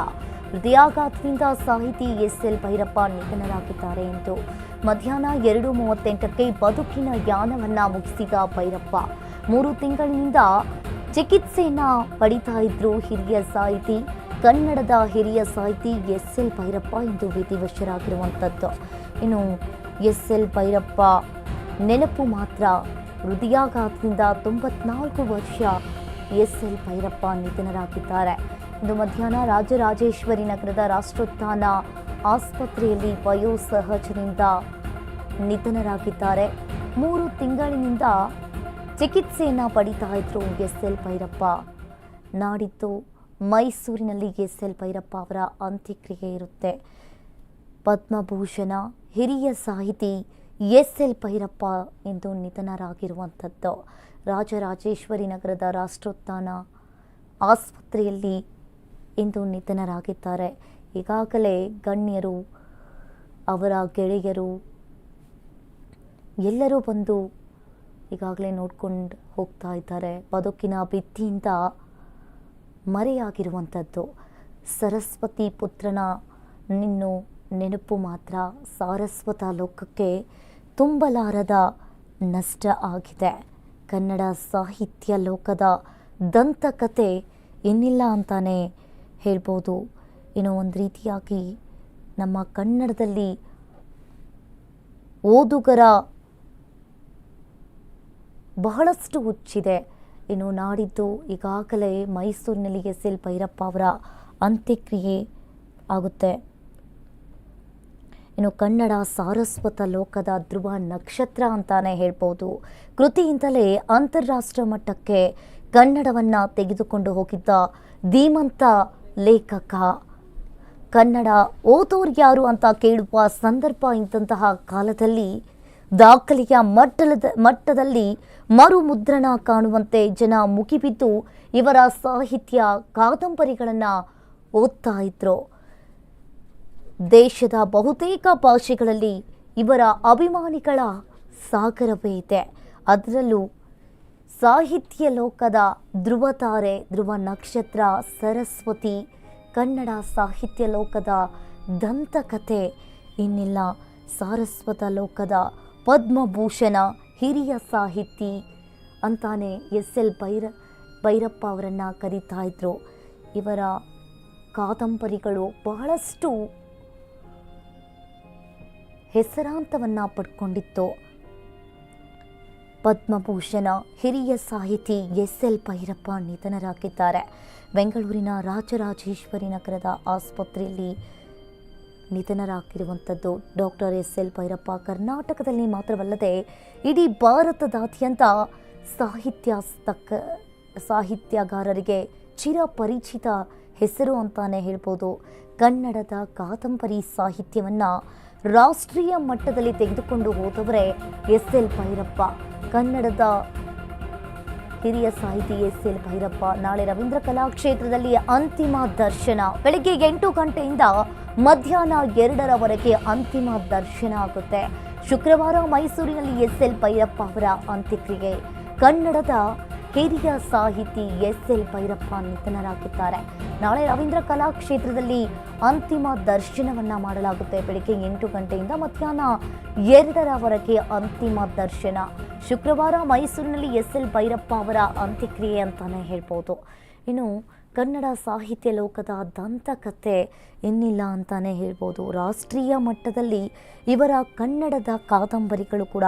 ಹೃದಯಾಘಾತದಿಂದ ಸಾಹಿತಿ ಎಸ್ ಎಲ್ ಭೈರಪ್ಪ ನಿಧನರಾಗಿದ್ದಾರೆ ಎಂದು ಮಧ್ಯಾಹ್ನ ಎರಡು ಮೂವತ್ತೆಂಟಕ್ಕೆ ಬದುಕಿನ ಯಾನವನ್ನ ಮುಗಿಸಿದ ಭೈರಪ್ಪ. ಮೂರು ತಿಂಗಳಿನಿಂದ ಚಿಕಿತ್ಸೆಯನ್ನ ಪಡಿತಾ ಇದ್ರು ಹಿರಿಯ ಸಾಹಿತಿ, ಕನ್ನಡದ ಹಿರಿಯ ಸಾಹಿತಿ ಎಸ್ ಎಲ್ ಭೈರಪ್ಪ ಇಂದು ವಿಧಿವಶರಾಗಿರುವಂಥದ್ದು ಇನ್ನು ಎಸ್ ಎಲ್ ಭೈರಪ್ಪ ನೆನಪು ಮಾತ್ರ ಹೃದಯಾಘಾತದಿಂದ ತೊಂಬತ್ನಾಲ್ಕು ವರ್ಷ ಎಸ್ ಎಲ್ ಭೈರಪ್ಪ ನಿಧನರಾಗಿದ್ದಾರೆ. ಇಂದು ಮಧ್ಯಾಹ್ನ ರಾಜರಾಜೇಶ್ವರಿ ನಗರದ ರಾಷ್ಟ್ರೋತ್ಥಾನ ಆಸ್ಪತ್ರೆಯಲ್ಲಿ ವಯೋಸಹಜರಿಂದ ನಿಧನರಾಗಿದ್ದಾರೆ. ಮೂರು ತಿಂಗಳಿನಿಂದ ಚಿಕಿತ್ಸೆಯನ್ನು ಪಡಿತಾ ಇದ್ರು ಎಸ್ ಎಲ್ ಭೈರಪ್ಪ. ನಾಡಿದ್ದು ಮೈಸೂರಿನಲ್ಲಿ ಎಸ್ ಎಲ್ ಭೈರಪ್ಪ ಅವರ ಅಂತ್ಯಕ್ರಿಯೆ ಇರುತ್ತೆ. ಪದ್ಮಭೂಷಣ, ಹಿರಿಯ ಸಾಹಿತಿ ಎಸ್ ಎಲ್ ಭೈರಪ್ಪ ಎಂದು ನಿಧನರಾಗಿರುವಂಥದ್ದು. ರಾಜರಾಜೇಶ್ವರಿ ನಗರದ ರಾಷ್ಟ್ರೋತ್ಥಾನ ಆಸ್ಪತ್ರೆಯಲ್ಲಿ ಇಂದು ನಿಧನರಾಗಿದ್ದಾರೆ. ಈಗಾಗಲೇ ಗಣ್ಯರು, ಅವರ ಗೆಳೆಯರು, ಎಲ್ಲರೂ ಬಂದು ಈಗಾಗಲೇ ನೋಡ್ಕೊಂಡು ಹೋಗ್ತಾ ಇದ್ದಾರೆ. ಬದುಕಿನ ಭಿತ್ತಿಯಿಂದ ಮರೆಯಾಗಿರುವಂಥದ್ದು. ಸರಸ್ವತಿ ಪುತ್ರನ ನಿನ್ನು ನೆನಪು ಮಾತ್ರ ಸಾರಸ್ವತ ಲೋಕಕ್ಕೆ ತುಂಬಲಾರದ ನಷ್ಟ ಆಗಿದೆ. ಕನ್ನಡ ಸಾಹಿತ್ಯ ಲೋಕದ ದಂತಕತೆ ಇನ್ನಿಲ್ಲ ಅಂತಾನೆ ಹೇಳ್ಬೋದು. ಏನೋ ಒಂದು ರೀತಿಯಾಗಿ ನಮ್ಮ ಕನ್ನಡದಲ್ಲಿ ಓದುಗರ ಬಹಳಷ್ಟು ಹುಚ್ಚಿದೆ. ಇನ್ನು ನಾಡಿದ್ದು ಈಗಾಗಲೇ ಮೈಸೂರಿನಲ್ಲಿ ಎಸ್ ಎಲ್ ಭೈರಪ್ಪ ಅವರ ಅಂತ್ಯಕ್ರಿಯೆ ಆಗುತ್ತೆ. ಇನ್ನು ಕನ್ನಡ ಸಾರಸ್ವತ ಲೋಕದ ಧ್ರುವ ನಕ್ಷತ್ರ ಅಂತಾನೆ ಹೇಳ್ಬೋದು. ಕೃತಿಯಿಂದಲೇ ಅಂತಾರಾಷ್ಟ್ರ ಮಟ್ಟಕ್ಕೆ ಕನ್ನಡವನ್ನ ತೆಗೆದುಕೊಂಡು ಹೋಗಿದ್ದ ಧೀಮಂತ ಲೇಖಕ. ಕನ್ನಡ ಓದೋರು ಯಾರು ಅಂತ ಕೇಳುವ ಸಂದರ್ಭ ಇದ್ದಂತಹ ಕಾಲದಲ್ಲಿ ದಾಖಲೆಯ ಮಟ್ಟದ ಮಟ್ಟದಲ್ಲಿ ಮರುಮುದ್ರಣ ಕಾಣುವಂತೆ ಜನ ಮುಗಿಬಿದ್ದು ಇವರ ಸಾಹಿತ್ಯ ಕಾದಂಬರಿಗಳನ್ನು ಓದ್ತಾ ಇದ್ರು. ದೇಶದ ಬಹುತೇಕ ಭಾಷೆಗಳಲ್ಲಿ ಇವರ ಅಭಿಮಾನಿಗಳ ಸಾಗರವೇ ಇದೆ. ಅದರಲ್ಲೂ ಸಾಹಿತ್ಯ ಲೋಕದ ಧ್ರುವತಾರೆ, ಧ್ರುವ ನಕ್ಷತ್ರ, ಸರಸ್ವತಿ, ಕನ್ನಡ ಸಾಹಿತ್ಯ ಲೋಕದ ದಂತಕತೆ ಇನ್ನಿಲ್ಲ ಸಾರಸ್ವತ ಲೋಕದ ಪದ್ಮಭೂಷಣ, ಹಿರಿಯ ಸಾಹಿತಿ ಅಂತಾನೆ ಎಸ್ ಎಲ್ ಭೈರ ಭೈರಪ್ಪ ಅವರನ್ನು ಕರೀತಾ ಇದ್ರು. ಇವರ ಕಾದಂಬರಿಗಳು ಬಹಳಷ್ಟು ಹೆಸರಾಂತವನ್ನು ಪಡ್ಕೊಂಡಿತ್ತು. ಪದ್ಮಭೂಷಣ, ಹಿರಿಯ ಸಾಹಿತಿ ಎಸ್ ಎಲ್ ಭೈರಪ್ಪ ನಿಧನರಾಗಿದ್ದಾರೆ. ಬೆಂಗಳೂರಿನ ರಾಜರಾಜೇಶ್ವರಿ ನಗರದ ಆಸ್ಪತ್ರೆಯಲ್ಲಿ ನಿಧನರಾಗಿರುವಂಥದ್ದು ಡಾಕ್ಟರ್ ಎಸ್ ಎಲ್ ಭೈರಪ್ಪ. ಕರ್ನಾಟಕದಲ್ಲಿ ಮಾತ್ರವಲ್ಲದೆ ಇಡೀ ಭಾರತದಾದ್ಯಂತ ಸಾಹಿತ್ಯಾಸ್ತಕ ಸಾಹಿತ್ಯಗಾರರಿಗೆ ಚಿರಪರಿಚಿತ ಹೆಸರು ಅಂತಾನೆ ಹೇಳ್ಬೋದು. ಕನ್ನಡದ ಕಾದಂಬರಿ ಸಾಹಿತ್ಯವನ್ನ ರಾಷ್ಟ್ರೀಯ ಮಟ್ಟದಲ್ಲಿ ತೆಗೆದುಕೊಂಡು ಹೋದವರೇ ಎಸ್ ಎಲ್ ಭೈರಪ್ಪ. ಕನ್ನಡದ ಹಿರಿಯ ಸಾಹಿತಿ ಎಸ್ ಎಲ್ ಭೈರಪ್ಪ. ನಾಳೆ ರವೀಂದ್ರ ಕಲಾಕ್ಷೇತ್ರದಲ್ಲಿ ಅಂತಿಮ ದರ್ಶನ. ಬೆಳಗ್ಗೆ ಎಂಟು ಗಂಟೆಯಿಂದ ಮಧ್ಯಾಹ್ನ ಎರಡರವರೆಗೆ ಅಂತಿಮ ದರ್ಶನ ಆಗುತ್ತೆ. ಶುಕ್ರವಾರ ಮೈಸೂರಿನಲ್ಲಿ ಎಸ್ ಎಲ್ ಭೈರಪ್ಪ ಅವರ ಅಂತ್ಯಕ್ರಿಯೆ. ಕನ್ನಡದ ಹಿರಿಯ ಸಾಹಿತಿ ಎಸ್ ಎಲ್ ಭೈರಪ್ಪ ನಿಧನರಾಗಿದ್ದಾರೆ. ನಾಳೆ ರವೀಂದ್ರ ಕಲಾ ಕ್ಷೇತ್ರದಲ್ಲಿ ಅಂತಿಮ ದರ್ಶನವನ್ನ ಮಾಡಲಾಗುತ್ತೆ. ಬೆಳಿಗ್ಗೆ ಎಂಟು ಗಂಟೆಯಿಂದ ಮಧ್ಯಾಹ್ನ ಎರಡರವರೆಗೆ ಅಂತಿಮ ದರ್ಶನ. ಶುಕ್ರವಾರ ಮೈಸೂರಿನಲ್ಲಿ ಎಸ್ ಎಲ್ ಭೈರಪ್ಪ ಅವರ ಅಂತ್ಯಕ್ರಿಯೆ ಅಂತಾನೆ ಹೇಳ್ಬೋದು. ಇನ್ನು ಕನ್ನಡ ಸಾಹಿತ್ಯ ಲೋಕದ ದಂತಕಥೆ ಇನ್ನಿಲ್ಲ ಅಂತಾನೆ ಹೇಳ್ಬೋದು. ರಾಷ್ಟ್ರೀಯ ಮಟ್ಟದಲ್ಲಿ ಇವರ ಕನ್ನಡದ ಕಾದಂಬರಿಗಳು ಕೂಡ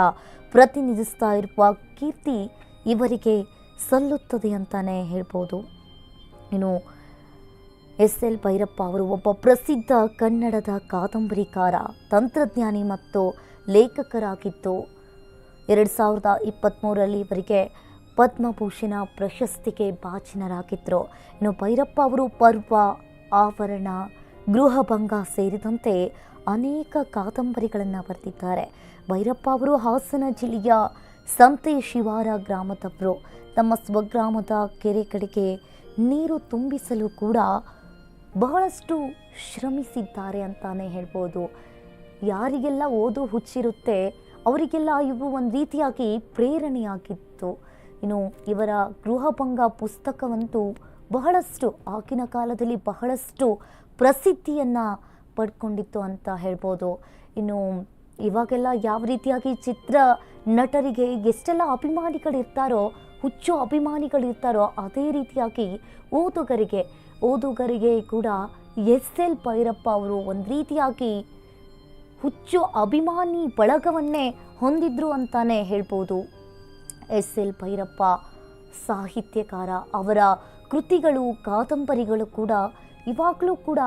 ಪ್ರತಿನಿಧಿಸ್ತಾ ಇರುವ ಕೀರ್ತಿ ಇವರಿಗೆ ಸಲ್ಲುತ್ತದೆ ಅಂತಾನೆ ಹೇಳ್ಬೋದು. ಇನ್ನು ಎಸ್ ಎಲ್ ಭೈರಪ್ಪ ಅವರು ಒಬ್ಬ ಪ್ರಸಿದ್ಧ ಕನ್ನಡದ ಕಾದಂಬರಿಕಾರ, ತಂತ್ರಜ್ಞಾನಿ ಮತ್ತು ಲೇಖಕರಾಗಿದ್ದು, ಎರಡು ಸಾವಿರದ ಇಪ್ಪತ್ತ್ಮೂರರಲ್ಲಿ ಇವರಿಗೆ ಪದ್ಮಭೂಷಣ ಪ್ರಶಸ್ತಿಗೆ ಭಾಜನರಾಗಿದ್ದರು ಇನ್ನು ಭೈರಪ್ಪ ಅವರು ಪರ್ವ, ಆವರಣ, ಗೃಹಭಂಗ ಸೇರಿದಂತೆ ಅನೇಕ ಕಾದಂಬರಿಗಳನ್ನು ಬರೆದಿದ್ದಾರೆ. ಭೈರಪ್ಪ ಅವರು ಹಾಸನ ಜಿಲ್ಲೆಯ ಸಂತೆ ಶಿವಾರ ಗ್ರಾಮದವರು ತಮ್ಮ ಸ್ವಗ್ರಾಮದ ಕೆರೆ ಕಡೆಗೆ ನೀರು ತುಂಬಿಸಲು ಕೂಡ ಬಹಳಷ್ಟು ಶ್ರಮಿಸಿದ್ದಾರೆ ಅಂತಾನೆ ಹೇಳ್ಬೋದು. ಯಾರಿಗೆಲ್ಲ ಓದು ಹುಚ್ಚಿರುತ್ತೆ, ಅವರಿಗೆಲ್ಲ ಇವು ಒಂದು ರೀತಿಯಾಗಿ ಪ್ರೇರಣೆಯಾಗಿತ್ತು. ಇನ್ನು ಇವರ ಗೃಹಭಂಗ ಪುಸ್ತಕವಂತೂ ಬಹಳಷ್ಟು, ಆಗಿನ ಕಾಲದಲ್ಲಿ ಬಹಳಷ್ಟು ಪ್ರಸಿದ್ಧಿಯನ್ನು ಪಡ್ಕೊಂಡಿತ್ತು ಅಂತ ಹೇಳ್ಬೋದು. ಇನ್ನು ಇವಾಗೆಲ್ಲ ಯಾವ ರೀತಿಯಾಗಿ ಚಿತ್ರ ನಟರಿಗೆ ಎಷ್ಟೆಲ್ಲ ಅಭಿಮಾನಿಗಳಿರ್ತಾರೋ, ಹುಚ್ಚು ಅಭಿಮಾನಿಗಳಿರ್ತಾರೋ ಅದೇ ರೀತಿಯಾಗಿ ಓದುಗರಿಗೆ ಓದುಗರಿಗೆ ಕೂಡ ಎಸ್ ಎಲ್ ಭೈರಪ್ಪ ಅವರು ಒಂದು ರೀತಿಯಾಗಿ ಹುಚ್ಚು ಅಭಿಮಾನಿ ಬಳಗವನ್ನೇ ಹೊಂದಿದ್ರು ಅಂತಾನೆ ಹೇಳ್ಬೋದು. ಎಸ್ ಎಲ್ ಭೈರಪ್ಪ ಸಾಹಿತ್ಯಕಾರ, ಅವರ ಕೃತಿಗಳು, ಕಾದಂಬರಿಗಳು ಕೂಡ ಇವಾಗಲೂ ಕೂಡ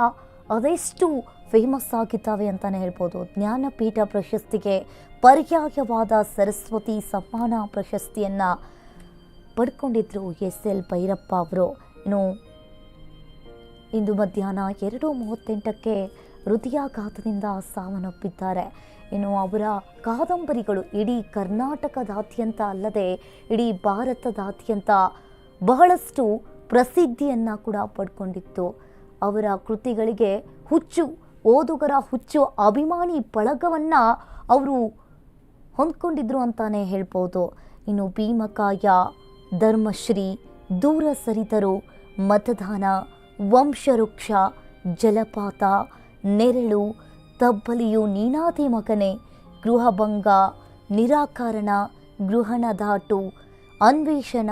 ಅದೆಷ್ಟು ಫೇಮಸ್ ಆಗಿದ್ದಾವೆ ಅಂತಲೇ ಹೇಳ್ಬೋದು. ಜ್ಞಾನಪೀಠ ಪ್ರಶಸ್ತಿಗೆ ಪರ್ಯಾಯವಾದ ಸರಸ್ವತಿ ಸಮ್ಮಾನ ಪ್ರಶಸ್ತಿಯನ್ನು ಪಡ್ಕೊಂಡಿದ್ರು ಎಸ್ ಎಲ್ ಭೈರಪ್ಪ ಅವರು. ಇನ್ನು ಇಂದು ಮಧ್ಯಾಹ್ನ ಎರಡು ಮೂವತ್ತೆಂಟಕ್ಕೆ ಹೃದಯಾಘಾತದಿಂದ ಸಾವನ್ನಪ್ಪಿದ್ದಾರೆ. ಇನ್ನು ಅವರ ಕಾದಂಬರಿಗಳು ಇಡೀ ಕರ್ನಾಟಕದಾದ್ಯಂತ ಅಲ್ಲದೆ ಇಡೀ ಭಾರತದಾದ್ಯಂತ ಬಹಳಷ್ಟು ಪ್ರಸಿದ್ಧಿಯನ್ನು ಕೂಡ ಪಡ್ಕೊಂಡಿತ್ತು. ಅವರ ಕೃತಿಗಳಿಗೆ ಹುಚ್ಚು, ಓದುಗರ ಹುಚ್ಚು, ಅಭಿಮಾನಿ ಬಳಗವನ್ನು ಅವರು ಹೊಂದ್ಕೊಂಡಿದ್ರು ಅಂತಾನೆ ಹೇಳ್ಬೋದು. ಇನ್ನು ಭೀಮಕಾಯ, ಧರ್ಮಶ್ರೀ, ದೂರ ಸರಿದರು ಮತದಾನ, ವಂಶವೃಕ್ಷ, ಜಲಪಾತ, ನೆರಳು, ತಬ್ಬಲಿಯು ನೀನಾದೆ ಮಗನೆ, ಗೃಹಭಂಗ, ನಿರಾಕರಣ ಗೃಹಣದಾಟು ಅನ್ವೇಷಣ,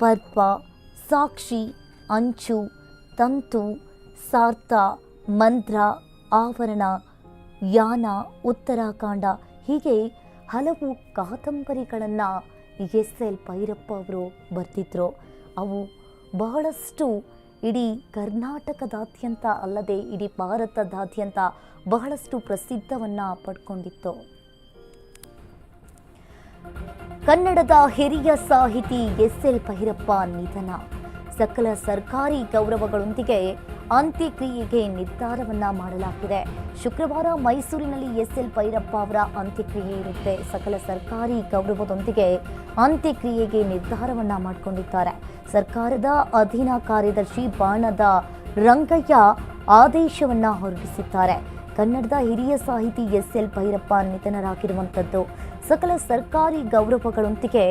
ಪರ್ವ, ಸಾಕ್ಷಿ, ಅಂಚು, ತಂತು ಸಾರ್ಥ, ಮಂತ್ರ, ಆವರಣ, ಯಾನ, ಉತ್ತರಾಖಂಡ ಹೀಗೆ ಹಲವು ಕಾದಂಬರಿಗಳನ್ನು ಎಸ್ ಎಲ್ ಭೈರಪ್ಪ ಅವರು ಬರ್ತಿದ್ರು ಅವು ಬಹಳಷ್ಟು ಇಡೀ ಕರ್ನಾಟಕದಾದ್ಯಂತ ಅಲ್ಲದೆ ಇಡೀ ಭಾರತದಾದ್ಯಂತ ಬಹಳಷ್ಟು ಪ್ರಸಿದ್ಧವನ್ನು ಪಡ್ಕೊಂಡಿತ್ತು. ಕನ್ನಡದ ಹಿರಿಯ ಸಾಹಿತಿ ಎಸ್ ಎಲ್ ಭೈರಪ್ಪ ನಿಧನ. ಸಕಲ ಸರ್ಕಾರಿ ಗೌರವಗಳೊಂದಿಗೆ ಅಂತ್ಯಕ್ರಿಯೆಗೆ ನಿರ್ಧಾರವನ್ನ ಮಾಡಲಾಗಿದೆ. ಶುಕ್ರವಾರ ಮೈಸೂರಿನಲ್ಲಿ ಎಸ್ ಎಲ್ ಭೈರಪ್ಪ ಅವರ ಅಂತ್ಯಕ್ರಿಯೆ ಇರುತ್ತೆ. ಸಕಲ ಸರ್ಕಾರಿ ಗೌರವದೊಂದಿಗೆ ಅಂತ್ಯಕ್ರಿಯೆಗೆ ನಿರ್ಧಾರವನ್ನ ಮಾಡಿಕೊಂಡಿದ್ದಾರೆ. ಸರ್ಕಾರದ ಅಧೀನ ಕಾರ್ಯದರ್ಶಿ ಬಾಣದ ರಂಗಯ್ಯ ಆದೇಶವನ್ನ ಹೊರಡಿಸಿದ್ದಾರೆ. ಕನ್ನಡದ ಹಿರಿಯ ಸಾಹಿತಿ ಎಸ್ ಎಲ್ ಭೈರಪ್ಪ ನಿಧನರಾಗಿರುವಂಥದ್ದು. ಸಕಲ ಸರ್ಕಾರಿ ಗೌರವಗಳೊಂದಿಗೆ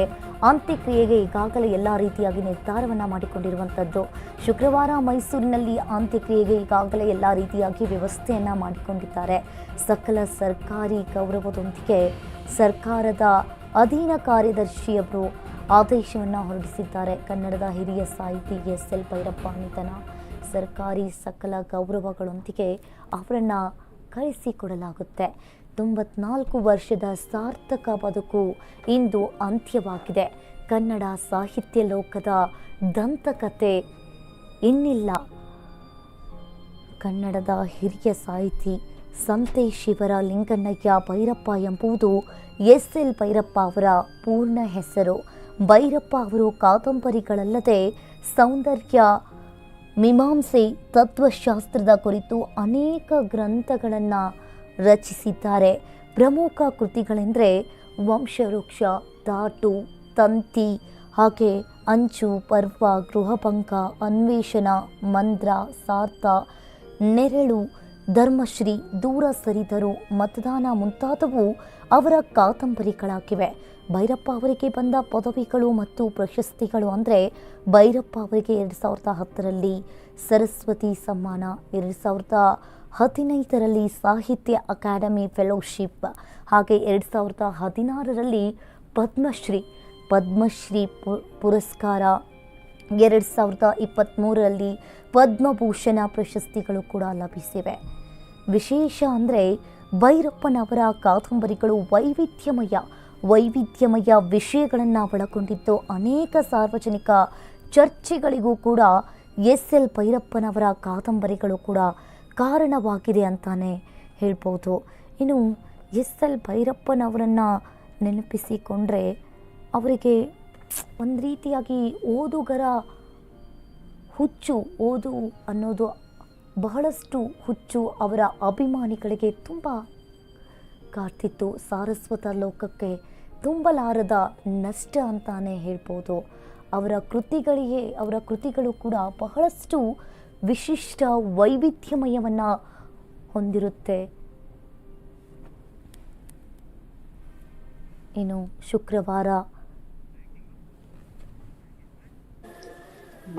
ಅಂತ್ಯಕ್ರಿಯೆಗೆ ಈಗಾಗಲೇ ಎಲ್ಲ ರೀತಿಯಾಗಿ ನಿರ್ಧಾರವನ್ನು ಮಾಡಿಕೊಂಡಿರುವಂಥದ್ದು. ಶುಕ್ರವಾರ ಮೈಸೂರಿನಲ್ಲಿ ಅಂತ್ಯಕ್ರಿಯೆಗೆ ಈಗಾಗಲೇ ಎಲ್ಲ ರೀತಿಯಾಗಿ ವ್ಯವಸ್ಥೆಯನ್ನು ಮಾಡಿಕೊಂಡಿದ್ದಾರೆ. ಸಕಲ ಸರ್ಕಾರಿ ಗೌರವದೊಂದಿಗೆ ಸರ್ಕಾರದ ಅಧೀನ ಕಾರ್ಯದರ್ಶಿಯವರು ಆದೇಶವನ್ನು ಹೊರಡಿಸಿದ್ದಾರೆ. ಕನ್ನಡದ ಹಿರಿಯ ಸಾಹಿತಿ ಎಸ್ ಎಲ್ ಭೈರಪ್ಪ ನಿಧನ. ಸರ್ಕಾರಿ ಸಕಲ ಗೌರವಗಳೊಂದಿಗೆ ಅವರನ್ನು ಕಳಿಸಿಕೊಡಲಾಗುತ್ತೆ ತೊಂಬತ್ನಾಲ್ಕು ವರ್ಷದ ಸಾರ್ಥಕ ಬದುಕು ಇಂದು ಅಂತ್ಯವಾಗಿದೆ. ಕನ್ನಡ ಸಾಹಿತ್ಯ ಲೋಕದ ದಂತಕತೆ ಇನ್ನಿಲ್ಲ. ಕನ್ನಡದ ಹಿರಿಯ ಸಾಹಿತಿ ಸಂತೆ ಶಿವರ ಲಿಂಗಣ್ಣಯ್ಯ ಭೈರಪ್ಪ ಎಂಬುದು ಎಸ್ ಎಲ್ ಭೈರಪ್ಪ ಅವರ ಪೂರ್ಣ ಹೆಸರು. ಭೈರಪ್ಪ ಅವರು ಕಾದಂಬರಿಗಳಲ್ಲದೆ ಸೌಂದರ್ಯ ಮೀಮಾಂಸೆ ತತ್ವಶಾಸ್ತ್ರದ ಕುರಿತು ಅನೇಕ ಗ್ರಂಥಗಳನ್ನು ರಚಿಸಿದ್ದಾರೆ. ಪ್ರಮುಖ ಕೃತಿಗಳೆಂದರೆ ವಂಶವೃಕ್ಷ ದಾಟು ತಂತಿ, ಹಾಗೆ ಅಂಚು, ಪರ್ವ, ಗೃಹಪಂಕ, ಅನ್ವೇಷಣ, ಮಂದ್ರ, ಸಾರ್ಥ, ನೆರಳು ಧರ್ಮಶ್ರೀ ದೂರ ಸರಿದರು ಮತದಾನ ಮುಂತಾದವು ಅವರ ಕಾದಂಬರಿಗಳಾಗಿವೆ. ಭೈರಪ್ಪ ಅವರಿಗೆ ಬಂದ ಪದವಿಗಳು ಮತ್ತು ಪ್ರಶಸ್ತಿಗಳು ಅಂದರೆ ಭೈರಪ್ಪ ಅವರಿಗೆ ಎರಡು ಸಾವಿರದ ಹತ್ತರಲ್ಲಿ ಸರಸ್ವತಿ ಸಮ್ಮಾನ, ಎರಡು ಸಾವಿರದ ಹದಿನೈದರಲ್ಲಿ ಸಾಹಿತ್ಯ ಅಕಾಡೆಮಿ ಫೆಲೋಶಿಪ್, ಹಾಗೆ ಎರಡು ಸಾವಿರದ ಹದಿನಾರರಲ್ಲಿ ಪದ್ಮಶ್ರೀ ಪದ್ಮಶ್ರೀ ಪುರಸ್ಕಾರ ಎರಡು ಸಾವಿರದ ಇಪ್ಪತ್ತ್ಮೂರರಲ್ಲಿ ಪದ್ಮಭೂಷಣ ಪ್ರಶಸ್ತಿಗಳು ಕೂಡ ಲಭಿಸಿವೆ. ವಿಶೇಷ ಅಂದರೆ ಭೈರಪ್ಪನವರ ಕಾದಂಬರಿಗಳು ವೈವಿಧ್ಯಮಯ ವೈವಿಧ್ಯಮಯ ವಿಷಯಗಳನ್ನು ಒಳಗೊಂಡಿದ್ದು ಅನೇಕ ಸಾರ್ವಜನಿಕ ಚರ್ಚೆಗಳಿಗೂ ಕೂಡ ಎಸ್ ಎಲ್ ಭೈರಪ್ಪನವರ ಕಾದಂಬರಿಗಳು ಕೂಡ ಕಾರಣವಾಗಿದೆ ಅಂತಾನೆ ಹೇಳ್ಬೋದು. ಇನ್ನು ಎಸ್ ಎಲ್ ಭೈರಪ್ಪನವರನ್ನು ನೆನಪಿಸಿಕೊಂಡ್ರೆ ಅವರಿಗೆ ಒಂದು ರೀತಿಯಾಗಿ ಓದುಗರ ಹುಚ್ಚು, ಓದು ಅನ್ನೋದು ಬಹಳಷ್ಟು ಹುಚ್ಚು ಅವರ ಅಭಿಮಾನಿಗಳಿಗೆ ತುಂಬ ಕಾರ್ತಿತ್ತು ಸಾರಸ್ವತ ಲೋಕಕ್ಕೆ ತುಂಬಲಾರದ ನಷ್ಟ ಅಂತಾನೆ ಹೇಳ್ಬೋದು. ಅವರ ಕೃತಿಗಳಿಗೆ ಅವರ ಕೃತಿಗಳು ಕೂಡ ಬಹಳಷ್ಟು ವಿಶಿಷ್ಟ ವೈವಿಧ್ಯಮಯವನ್ನು ಹೊಂದಿರುತ್ತೆ. ಇನ್ನು ಶುಕ್ರವಾರ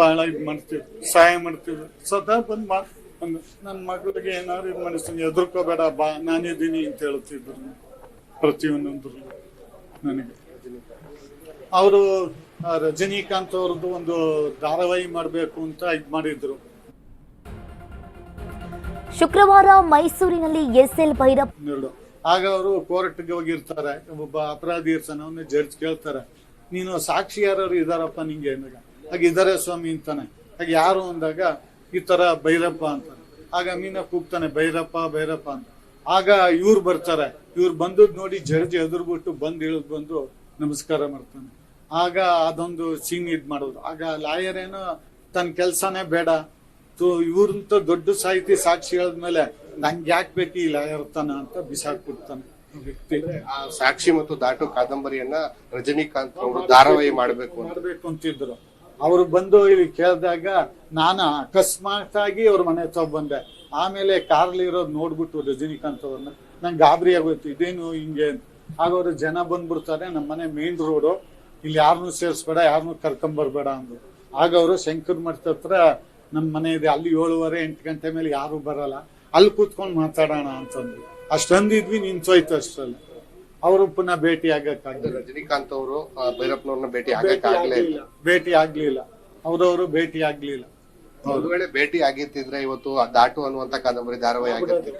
ಬಹಳ ಇದು ಮಾಡ್ತೀವಿ ಸಹಾಯ ಮಾಡ್ತೀವಿ. ಸದಾ ಬಂದ್ ಮಾಡ್ ನನ್ನ ಮಗಳಿಗೆ ಏನಾದ್ರು ಇದು ಮಾಡಿಸ್ತೀನಿ ಎದುರ್ಕೋಬೇಡ ಬಾ ನಾನಿದ್ದೀನಿ ಅಂತ ಹೇಳ್ತಿದ್ರು ಪ್ರತಿಯೊಂದೊಂದ್ರು ನನಗೆ. ಅವರು ರಜನಿಕಾಂತ್ ಅವ್ರದ್ದು ಒಂದು ಧಾರಾವಾಹಿ ಮಾಡಬೇಕು ಅಂತ ಇದು ಮಾಡಿದ್ರು. ಶುಕ್ರವಾರ ಮೈಸೂರಿನಲ್ಲಿ ಎಸ್ ಎಲ್ ಭೈರಪ್ಪ ಆಗ ಅವರು ಕೋರ್ಟ್ಗೆ ಹೋಗಿರ್ತಾರೆ ಒಬ್ಬ ಅಪರಾಧಿ ಇರ್ತಾನೆ ಅವನ್ನ ಜಡ್ಜ್ ಕೇಳ್ತಾರೆ ನೀನು ಸಾಕ್ಷಿ ಯಾರು ಇದಾರಪ್ಪ ನಿಂಗೆ ಅಂದಾಗ ಆಗ ಇದಾರೆ ಸ್ವಾಮಿ ಅಂತಾನೆ. ಹಾಗೆ ಯಾರು ಅಂದಾಗ ಈ ತರ ಭೈರಪ್ಪ ಅಂತ ಆಗ ಮೀನ ಕೂಗ್ತಾನೆ ಭೈರಪ್ಪ ಭೈರಪ್ಪ ಅಂತ. ಆಗ ಇವ್ರು ಬರ್ತಾರೆ. ಇವ್ರು ಬಂದದ್ ನೋಡಿ ಜಡ್ಜ್ ಎದುರ್ಬಿಟ್ಟು ಬಂದ್ ಇಳಿದ್ ಬಂದು ನಮಸ್ಕಾರ ಮಾಡ್ತಾನೆ. ಆಗ ಅದೊಂದು ಸೀನ್ ಇದ್ ಮಾಡೋದು. ಆಗ ಲಾಯರ್ ಏನೋ ತನ್ನ ಕೆಲ್ಸನೇ ಬೇಡ. ಇವ್ರಂತ ದೊಡ್ಡ ಸಾಹಿತಿ ಸಾಕ್ಷಿ ಹೇಳಿದ್ಮೇಲೆ ನಂಗೆ ಯಾಕೆ ಬೇಕು ಈ ಲಾಯರ್ ತನ ಅಂತ ಬಿಸಾಕ್ಬಿಡ್ತಾನೆ. ವ್ಯಕ್ತಿ ಆ ಸಾಕ್ಷಿ ಮತ್ತು ದಾಟು ಕಾದಂಬರಿಯನ್ನ ರಜನಿಕಾಂತ್ ಅವರು ಧಾರಾವಾಹಿ ಮಾಡಬೇಕು ಮಾಡ್ಬೇಕು ಅಂತಿದ್ರು. ಅವ್ರು ಬಂದು ಇಲ್ಲಿ ಕೇಳಿದಾಗ ನಾನು ಅಕಸ್ಮಾತ್ ಆಗಿ ಅವ್ರ ಮನೆ ಹತ್ರ ಬಂದೆ. ಆಮೇಲೆ ಕಾರಲ್ಲಿ ಇರೋದು ನೋಡ್ಬಿಟ್ಟು ರಜನಿಕಾಂತ್ ಅವ್ರನ್ನ, ನಂಗೆ ಗಾಬರಿ ಆಗೋಯ್ತು, ಇದೇನು ಹಿಂಗೆ ಅಂತ. ಜನ ಬಂದ್ಬಿಡ್ತಾರೆ ನಮ್ಮ ಮನೆ ಮೇನ್ ರೋಡು ಇಲ್ಲಿ ಯಾರನ್ನೂ ಸೇರಿಸ್ಬೇಡ ಯಾರನ್ನೂ ಕರ್ಕೊಂಬರ್ಬೇಡ ಅಂದ್ರು. ಆಗ ಅವರು ಶಂಕರ್ ಮಠದ ಹತ್ರ ನಮ್ಮ ಮನೆ ಇದೆ, ಅಲ್ಲಿ ಏಳುವರೆ, ಎಂಟು ಗಂಟೆ ಮೇಲೆ ಯಾರು ಬರಲ್ಲ, ಅಲ್ಲಿ ಕೂತ್ಕೊಂಡು ಮಾತಾಡೋಣ ಅಂತಂದ್ರು. ಅಷ್ಟೊಂದಿದ್ವಿ ನಿಂತೋಯ್ತು ಅಷ್ಟರಲ್ಲಿ. ಅವರು ಪುನಃ ಭೇಟಿ ಆಗಕ್ಕಾಗಲಿಲ್ಲ ರಜನಿಕಾಂತ್ ಅವರು ಭೈರಪ್ಪನವ್ರನ್ನ ಭೇಟಿ ಆಗಕ್ಕೆ ಆಗ್ಲೇ ಇಲ್ಲ ಭೇಟಿ ಆಗ್ಲಿಲ್ಲ. ಅವರವರು ಭೇಟಿ ಆಗ್ಲಿಲ್ಲ. ಒಂದು ವೇಳೆ ಭೇಟಿ ಆಗಿತ್ತಿದ್ರೆ ಇವತ್ತು ಆ ದಾಟು ಅನ್ನುವಂತ ಕಾದಂಬರಿ ಧಾರಾವಾಹಿ ಆಗುತ್ತೆ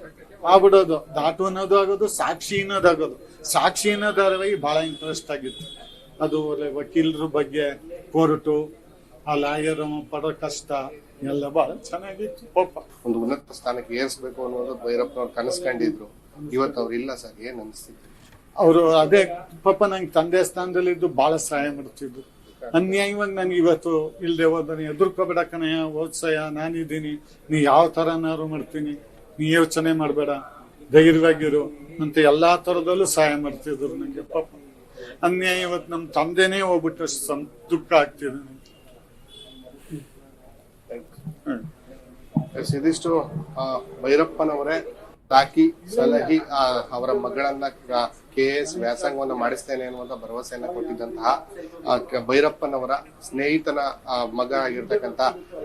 ಆಗ್ಬಿಡೋದು. ದಾಟು ಅನ್ನೋದು ಆಗೋದು ಸಾಕ್ಷಿ ಅನ್ನೋದಾಗೋದು. ಸಾಕ್ಷಿ ಅನ್ನೋ ಧಾರಾವಾಹಿ ಬಹಳ ಇಂಟ್ರೆಸ್ಟ್ ಆಗಿತ್ತು. ಅದು ವಕೀಲರ ಬಗ್ಗೆ ಕೋರ್ಟು ಆ ಲಾಯರ್ ಪಡೋ ಕಷ್ಟ ಎಲ್ಲ ಬಹಳ ಚೆನ್ನಾಗಿತ್ತು ಪಾಪ. ಒಂದು ಉನ್ನತ ಸ್ಥಾನಕ್ಕೆ ಏರಿಸಬೇಕು ಅನ್ನೋದು ಭೈರಪ್ಪನವ್ರು ಕನಸ್ಕೊಂಡಿದ್ರು ಇವತ್ತು ಅವ್ರು ಇಲ್ಲ ಸರ್ ಏನ್ ಅನಿಸ್ತಿತ್ತು? ಅವರು ಅದೇ ಪಾಪ ನಂಗೆ ತಂದೆ ಸ್ಥಾನದಲ್ಲಿದ್ದು ಬಹಳ ಸಹಾಯ ಮಾಡ್ತಿದ್ರು. ಅನ್ಯಾಯವಾಗಿ ನನ್ಗೆ ಇವತ್ತು ಇಲ್ದೆ ಹೋದನೆ ಎದುರ್ಕೋಬೇಡ ಕಣಯ್ಯ ಓದ್ಸಯ್ಯ ನಾನಿದ್ದೀನಿ, ನೀ ಯಾವ ತರನಾರು ಮಾಡ್ತೀನಿ, ನೀ ಯೋಚನೆ ಮಾಡಬೇಡ, ಧೈರ್ಯವಾಗಿರು ಅಂತ ಎಲ್ಲಾ ತರದಲ್ಲೂ ಸಹಾಯ ಮಾಡ್ತಿದ್ರು ನಂಗೆ ಪಾಪ. ಅನ್ಯಾಯ ಇವತ್ತು ನಮ್ ತಂದೆನೇ ಹೋಗ್ಬಿಟ್ಟು ಸಂ- ದುಃಖ ಆಗ್ತಿದೆ ಇದಿಷ್ಟು ಭೈರಪ್ಪನವರೇ ತಾಕಿ ಸಲಹಿ ಅವರ ಮಗಳನ್ನ ಕೆ ಎಸ್ ವ್ಯಾಸಂಗವನ್ನು ಮಾಡಿಸ್ತೇನೆ ಅನ್ನುವಂತ ಭರವಸೆಯನ್ನ ಕೊಟ್ಟಿದ್ದಂತಹ ಭೈರಪ್ಪನವರ ಸ್ನೇಹಿತನ ಮಗ ಆಗಿರ್ತಕ್ಕಂತ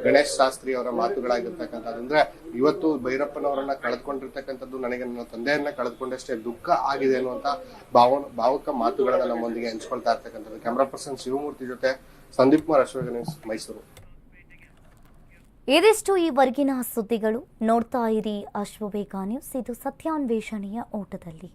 ಗಣೇಶ್ ಶಾಸ್ತ್ರಿ ಅವರ ಮಾತುಗಳಾಗಿರ್ತಕ್ಕಂಥದ್ದು. ಅಂದ್ರೆ ಇವತ್ತು ಭೈರಪ್ಪನವರನ್ನ ಕಳೆದುಕೊಂಡಿರ್ತಕ್ಕಂಥದ್ದು ನನಗೆ ನನ್ನ ತಂದೆಯನ್ನ ಕಳೆದುಕೊಂಡಷ್ಟೇ ದುಃಖ ಆಗಿದೆ ಅನ್ನುವಂತ ಭಾವ, ಭಾವುಕ ಮಾತುಗಳನ್ನ ನಮ್ಮೊಂದಿಗೆ ಹಂಚ್ಕೊಳ್ತಾ ಇರ್ತಕ್ಕಂಥದ್ದು. ಕ್ಯಾಮ್ರಾ ಪರ್ಸನ್ ಶಿವಮೂರ್ತಿ ಜೊತೆ ಸಂದೀಪ್ ಕುಮಾರ್ ನ್ಯೂಸ್, ಮೈಸೂರು. ಇದಿಷ್ಟು ಈವರೆಗಿನ ಸುದ್ದಿಗಳು. ನೋಡ್ತಾ ಇರಿ ಅಶ್ವವೇಗ ನ್ಯೂಸ್. ಇದು ಸತ್ಯಾನ್ವೇಷಣೆಯ ಓಟದಲ್ಲಿ.